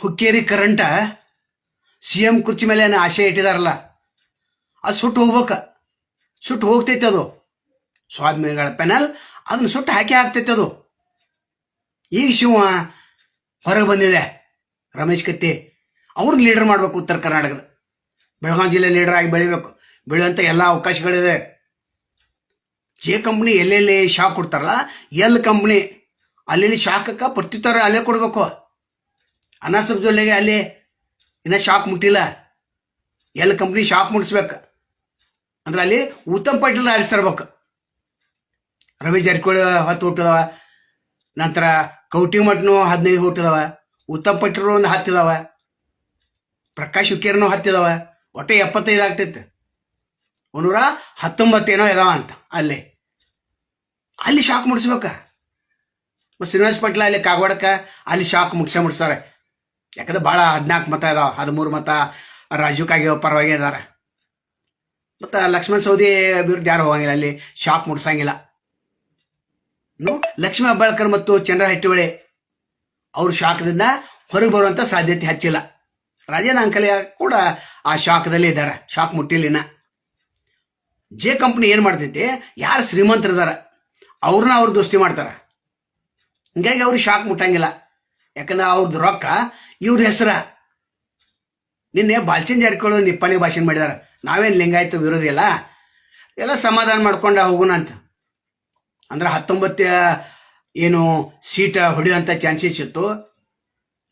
Hukkeri current C M ಕುರ್ಚಿ ಮೇಲೆ ಏನು ಆಶೆ ಇಟ್ಟಿದಾರಲ್ಲ? ಅದು ಸುಟ್ಟು ಹೋಗ್ಬೇಕ. ಸುಟ್ಟು ಹೋಗ್ತೈತೆ ಅದು. ಸ್ವಾಮಿಗಳ ಪೆನಲ್ ಅದನ್ನ ಸುಟ್ಟು ಹಾಕಿ ಹಾಕ್ತೈತೆ ಅದು. ಈಗ ಶಿವ ಹೊರಗೆ ಬಂದಿದೆ, ರಮೇಶ್ ಕತ್ತಿ. ಅವ್ರನ್ನ ಲೀಡರ್ ಮಾಡಬೇಕು ಉತ್ತರ ಕರ್ನಾಟಕದ. ಬೆಳಗಾವಿ ಜಿಲ್ಲೆ ಲೀಡರ್ ಆಗಿ ಬೆಳಿಬೇಕು. ಬೆಳೆಯುವಂಥ ಎಲ್ಲ ಅವಕಾಶಗಳಿದೆ. ಜೆ ಕಂಪ್ನಿ ಎಲ್ಲೆಲ್ಲಿ ಶಾಕ್ ಕೊಡ್ತಾರಲ್ಲ ಎಲ್ ಕಂಪ್ನಿ ಅಲ್ಲೆಲ್ಲಿ ಶಾಕಕ್ಕೆ ಪ್ರತ್ಯುತ್ತರ ಅಲ್ಲೇ ಕೊಡಬೇಕು. ಅನಾಸಬ್ ಜೊಲ್ಲೆಗೆ ಅಲ್ಲಿ ಇನ್ನ ಶಾಕ್ ಮುಟ್ಟಿಲ್ಲ. ಎಲ್ಲ ಕಂಪ್ನಿ ಶಾಕ್ ಮುಟ್ಟಿಸ್ಬೇಕು ಅಂದ್ರೆ ಅಲ್ಲಿ ಉತ್ತಮ್ ಪಾಟೀಲ್ ಆರಿಸ್ತಿರ್ಬೇಕು ರವಿ ಜಾರಕಿಹೊಳಿ ಹತ್ತು ಹುಟ್ಟಿದವ ನಂತರ ಕೌಟಿಮಠನು ಹದಿನೈದು ಹುಟ್ಟಿದವ ಉತ್ತಮ್ ಪಟೇಲ್ ಒಂದು ಹತ್ತಿದವ ಪ್ರಕಾಶ್ ಹುಕ್ಕೇರ್ನು ಹತ್ತಿದವ ಒಟ್ಟೆ ಎಪ್ಪತ್ತೈದು ಆಗ್ತೈತೆ. ಒಂದೂರ ಹತ್ತೊಂಬತ್ತೇನೋ ಇದಾವ ಅಂತ ಅಲ್ಲಿ. ಅಲ್ಲಿ ಶಾಕ್ ಮುಟ್ಸ್ಬೇಕ. ಶ್ರೀನಿವಾಸ ಶ್ರೀನಿವಾಸ್ ಪಾಟೀಲ ಅಲ್ಲಿ ಕಾಗವಾಡಕ್ಕೆ ಅಲ್ಲಿ ಶಾಕ್ ಮುಟ್ಸ ಮುಟ್ಸ್ತಾರೆ. ಯಾಕಂದ್ರೆ ಭಾಳ ಹದಿನಾಲ್ಕು ಮತ ಇದಾವ, ಹದಿಮೂರು ಮತ ರಾಜು ಕಾಗೇವ ಪರವಾಗಿ ಇದ್ದಾರೆ ಮತ್ತು ಲಕ್ಷ್ಮಣ್ ಸೌದಿ ಅಭಿವೃದ್ಧಿ ಯಾರು ಹೋಗಂಗಿಲ್ಲ ಅಲ್ಲಿ, ಶಾಪ್ ಮುಟ್ಸಂಗಿಲ್ಲ. ಇನ್ನು ಲಕ್ಷ್ಮೀ ಹೆಬ್ಬಾಳ್ಕರ್ ಮತ್ತು ಚಂದ್ರ ಹೆಟ್ಟಿವಳಿ ಅವ್ರ ಶಾಖದಿಂದ ಹೊರಗೆ ಬರುವಂತ ಸಾಧ್ಯತೆ ಹೆಚ್ಚಿಲ್ಲ. ರಾಜೇನ ಅಂಕಲಿ ಕೂಡ ಆ ಶಾಖದಲ್ಲಿ ಇದ್ದಾರೆ ಶಾಕ್ ಮುಟ್ಟಿಲ್ಲ ಜೆ ಕಂಪ್ನಿ ಏನು ಮಾಡ್ತೈತಿ, ಯಾರು ಶ್ರೀಮಂತರಿದಾರ, ಅವ್ರನ್ನ ಅವ್ರು ದೋಸ್ತಿ ಮಾಡ್ತಾರೆ. ಹಿಂಗಾಗಿ ಅವ್ರಿಗೆ ಶಾಕ್ ಮುಟ್ಟಂಗಿಲ್ಲ. ಯಾಕಂದ್ರೆ ಅವ್ರದ್ದು ರೊಕ್ಕ ಇವ್ರ ಹೆಸರ. ನಿನ್ನೆ ಬಾಲ್ಚನ್ ಜಾರಕಿಹೊಳಿ ನಿಪ್ಪಾಣಿ ಭಾಷಣ ಮಾಡಿದಾರ. ನಾವೇನು ಲಿಂಗಾಯತ ವಿರೋಧಿ ಇಲ್ಲ ಎಲ್ಲ ಸಮಾಧಾನ ಮಾಡ್ಕೊಂಡ ಹೋಗೋಣ ಅಂತ. ಅಂದ್ರೆ ಹತ್ತೊಂಬತ್ತು ಏನು ಸೀಟ ಹೊಡೆಯುವಂಥ ಚಾನ್ಸಸ್ ಇತ್ತು.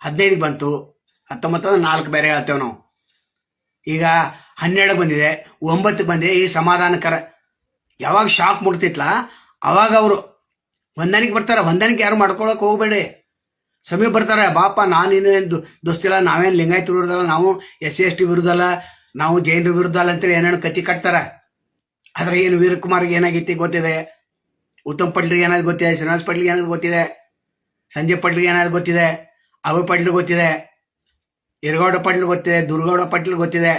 ಹದಿನೈದು ಬಂತು. ಹತ್ತೊಂಬತ್ತು ನಾಲ್ಕು ಬೇರೆ ಹೇಳ್ತೇವೆ ನಾವು. ಈಗ ಹನ್ನೆರಡು ಬಂದಿದೆ. ಒಂಬತ್ತು ಬಂದಿದೆ ಈ ಸಮಾಧಾನಕರ. ಯಾವಾಗ ಶಾಕ್ ಮುಟ್ತಿತ್ತಲ್ಲ ಅವಾಗ ಅವರು ಹೊಂದಾಣಿಕೆ ಬರ್ತಾರೆ. ಹೊಂದಾಣಿಕೆ ಯಾರು ಮಾಡ್ಕೊಳಕ್ ಹೋಗ್ಬೇಡಿ. ಸಮೀಪ ಬರ್ತಾರೆ, ಬಾಪ ನಾನೇನು ದೋಸ್ತಿಲ್ಲ, ನಾವೇನು ಲಿಂಗಾಯತ ವಿರುದ್ಧಲ್ಲ, ನಾವು ಎಸ್ ಸಿ ಎಸ್ ಟಿ ವಿರುದ್ಧಲ್ಲ, ನಾವು ಜೈನರ ವಿರುದ್ಧ ಅಲ್ಲ ಅಂತೇಳಿ ಏನೇನು ಕತಿ ಕಟ್ತಾರೆ. ಆದ್ರೆ ಏನು ವೀರಕುಮಾರ್ಗೆ ಏನಾಗೈತಿ ಗೊತ್ತಿದೆ? ಉತ್ತಮ್ ಪಟ್ಲಿಗೆ ಏನಾದ್ರು ಗೊತ್ತಿದೆ? ಶ್ರೀನಿವಾಸ್ ಪಟ್ಲಿಗೆ ಏನಾದ್ರು ಗೊತ್ತಿದೆ? ಸಂಜಯ್ ಪಟ್ಲಿಗೆ ಏನಾದ್ರು ಗೊತ್ತಿದೆ? ಅಭಯ್ ಪಟ್ಲಿಗೆ ಗೊತ್ತಿದೆ? ಇರಗೌಡ ಪಟ್ಲಿ ಗೊತ್ತಿದೆ? ದುರ್ಗೌಡ ಪಟ್ಲಿ ಗೊತ್ತಿದೆ?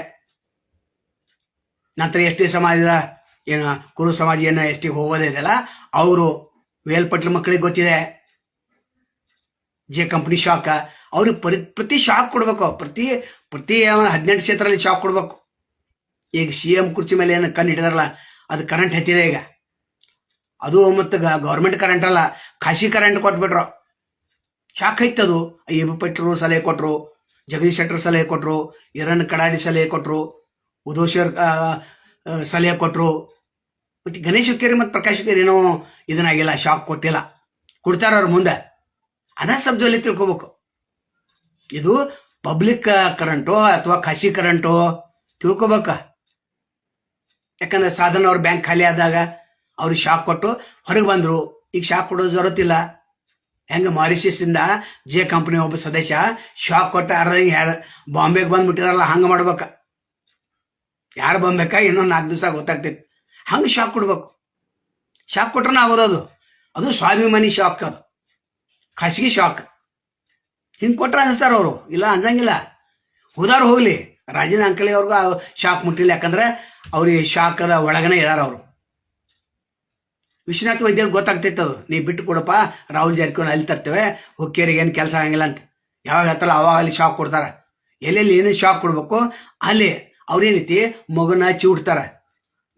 ನಂತರ ಎಸ್ ಟಿ ಸಮಾಜದ ಏನು ಕುರು ಸಮಾಜ ಏನು ಎಸ್ ಟಿಗೆ ಹೋಗೋದಿದೆಯಲ್ಲ ಅವರು ವೇಲ್ ಪಟ್ಲ ಮಕ್ಕಳಿಗೆ ಗೊತ್ತಿದೆ. ಜೆ ಕಂಪ್ನಿ ಶಾಕ್ ಅವ್ರಿಗೆ ಪರಿ ಪ್ರತಿ ಶಾಕ್ ಕೊಡ್ಬೇಕು ಪ್ರತಿ ಪ್ರತಿ ಹದಿನೆಂಟು ಕ್ಷೇತ್ರದಲ್ಲಿ ಶಾಕ್ ಕೊಡ್ಬೇಕು. ಈಗ ಸಿ ಎಂ ಕುರ್ಚಿ ಮೇಲೆ ಏನು ಕಣ್ಣು ಹಿಡಿದಾರಲ್ಲ, ಅದು ಕರೆಂಟ್ ಹತ್ತಿದೆ ಈಗ. ಅದು ಮತ್ತು ಗೌರ್ಮೆಂಟ್ ಕರೆಂಟ್ ಅಲ್ಲ, ಖಾಸಗಿ ಕರೆಂಟ್ ಕೊಟ್ಬಿಟ್ರು. ಶಾಕ್ ಐತದು ಎ ಬಿ ಸಲಹೆ ಕೊಟ್ರು, ಜಗದೀಶ್ ಶೆಟ್ಟರ್ ಸಲಹೆ ಕೊಟ್ರು ಇರನ್ ಕಡಾಡಿ ಸಲಹೆ ಕೊಟ್ರು ಉದೋಶರ್ ಸಲಹೆ ಕೊಟ್ರು. ಮತ್ತು ಗಣೇಶ್ ಹುಕ್ಕೇರಿ ಮತ್ತು ಪ್ರಕಾಶ್ ಹುಕ್ಕೇರಿ ಏನೋ ಇದನ್ನಾಗಿಲ್ಲ ಶಾಕ್ ಕೊಟ್ಟಿಲ್ಲ. ಕೊಡ್ತಾರ ಅವ್ರ ಮುಂದೆ. ಅದ ಶಬ್ದದಲ್ಲಿ ತಿಳ್ಕೊಬೇಕು. ಇದು ಪಬ್ಲಿಕ್ ಕರೆಂಟೋ ಅಥವಾ ಖಾಸಗಿ ಕರೆಂಟೋ ತಿಳ್ಕೊಬೇಕ. ಯಾಕಂದ್ರೆ ಸಾಧನ ಅವ್ರ ಬ್ಯಾಂಕ್ ಖಾಲಿ ಆದಾಗ ಅವ್ರಿಗೆ ಶಾಕ್ ಕೊಟ್ಟು ಹೊರಗೆ ಬಂದರು. ಈಗ ಶಾಕ್ ಕೊಡೋದು ಜರುತ್ತಿಲ್ಲ ಹೆಂಗ ಮಾರಿಷಸ್ ಇಂದ ಜೆ ಕಂಪನಿ ಒಬ್ಬ ಸದಸ್ಯ ಶಾಕ್ ಕೊಟ್ಟ ಅರ್ಧ ಬಾಂಬೆಗೆ ಬಂದ್ಬಿಟ್ಟಿರಲ್ಲ ಹಂಗ ಮಾಡ್ಬೇಕ. ಯಾರು ಬಂಬೇಕಾ? ಇನ್ನೊಂದು ನಾಲ್ಕು ದಿವಸ ಗೊತ್ತಾಗ್ತೈತಿ. ಹಂಗೆ ಶಾಕ್ ಕೊಡ್ಬೇಕು. ಶಾಕ್ ಕೊಟ್ರೆ ಆಗೋದು ಅದು. ಅದು ಸ್ವಾಭಿಮಾನಿ ಶಾಕ್ ಅದು. ಖಾಸಗಿ ಶಾಕ್. ಹಿಂಗೆ ಕೊಟ್ರೆ ಅನಿಸ್ತಾರ ಅವರು. ಇಲ್ಲ, ಅಂಜಂಗಿಲ್ಲ. ಹೋದಾರು ಹೋಗ್ಲಿ. ರಾಜೇಂದ್ರ ಅಂಕಲಿ ಅವ್ರಿಗೂ ಶಾಕ್ ಮುಟ್ಟಿಲ್ಲ. ಯಾಕಂದ್ರೆ ಅವ್ರಿಗೆ ಶಾಕದ ಒಳಗನೆ ಇದಾರ ಅವರು. ವಿಶ್ವನಾಥ್ ವೈದ್ಯ ಗೊತ್ತಾಗ್ತಿತ್ತು ಅದು. ನೀ ಬಿಟ್ಟು ಕೊಡಪ್ಪ, ರಾಹುಲ್ ಜಾರಕಿಹೊಳಿ ಅಲ್ಲಿ ತರ್ತೇವೆ, ಹುಕ್ಕೇರಿಗೆ ಏನು ಕೆಲಸ ಆಗಂಗಿಲ್ಲ ಅಂತ. ಯಾವಾಗ ಹತ್ತಲ್ಲ ಅವಾಗ ಅಲ್ಲಿ ಶಾಕ್ ಕೊಡ್ತಾರೆ. ಎಲ್ಲೆಲ್ಲಿ ಏನೇನು ಶಾಕ್ ಕೊಡ್ಬೇಕು, ಅಲ್ಲಿ ಅವ್ರೇನೈತಿ ಮಗನ ಚಿಡ್ತಾರೆ.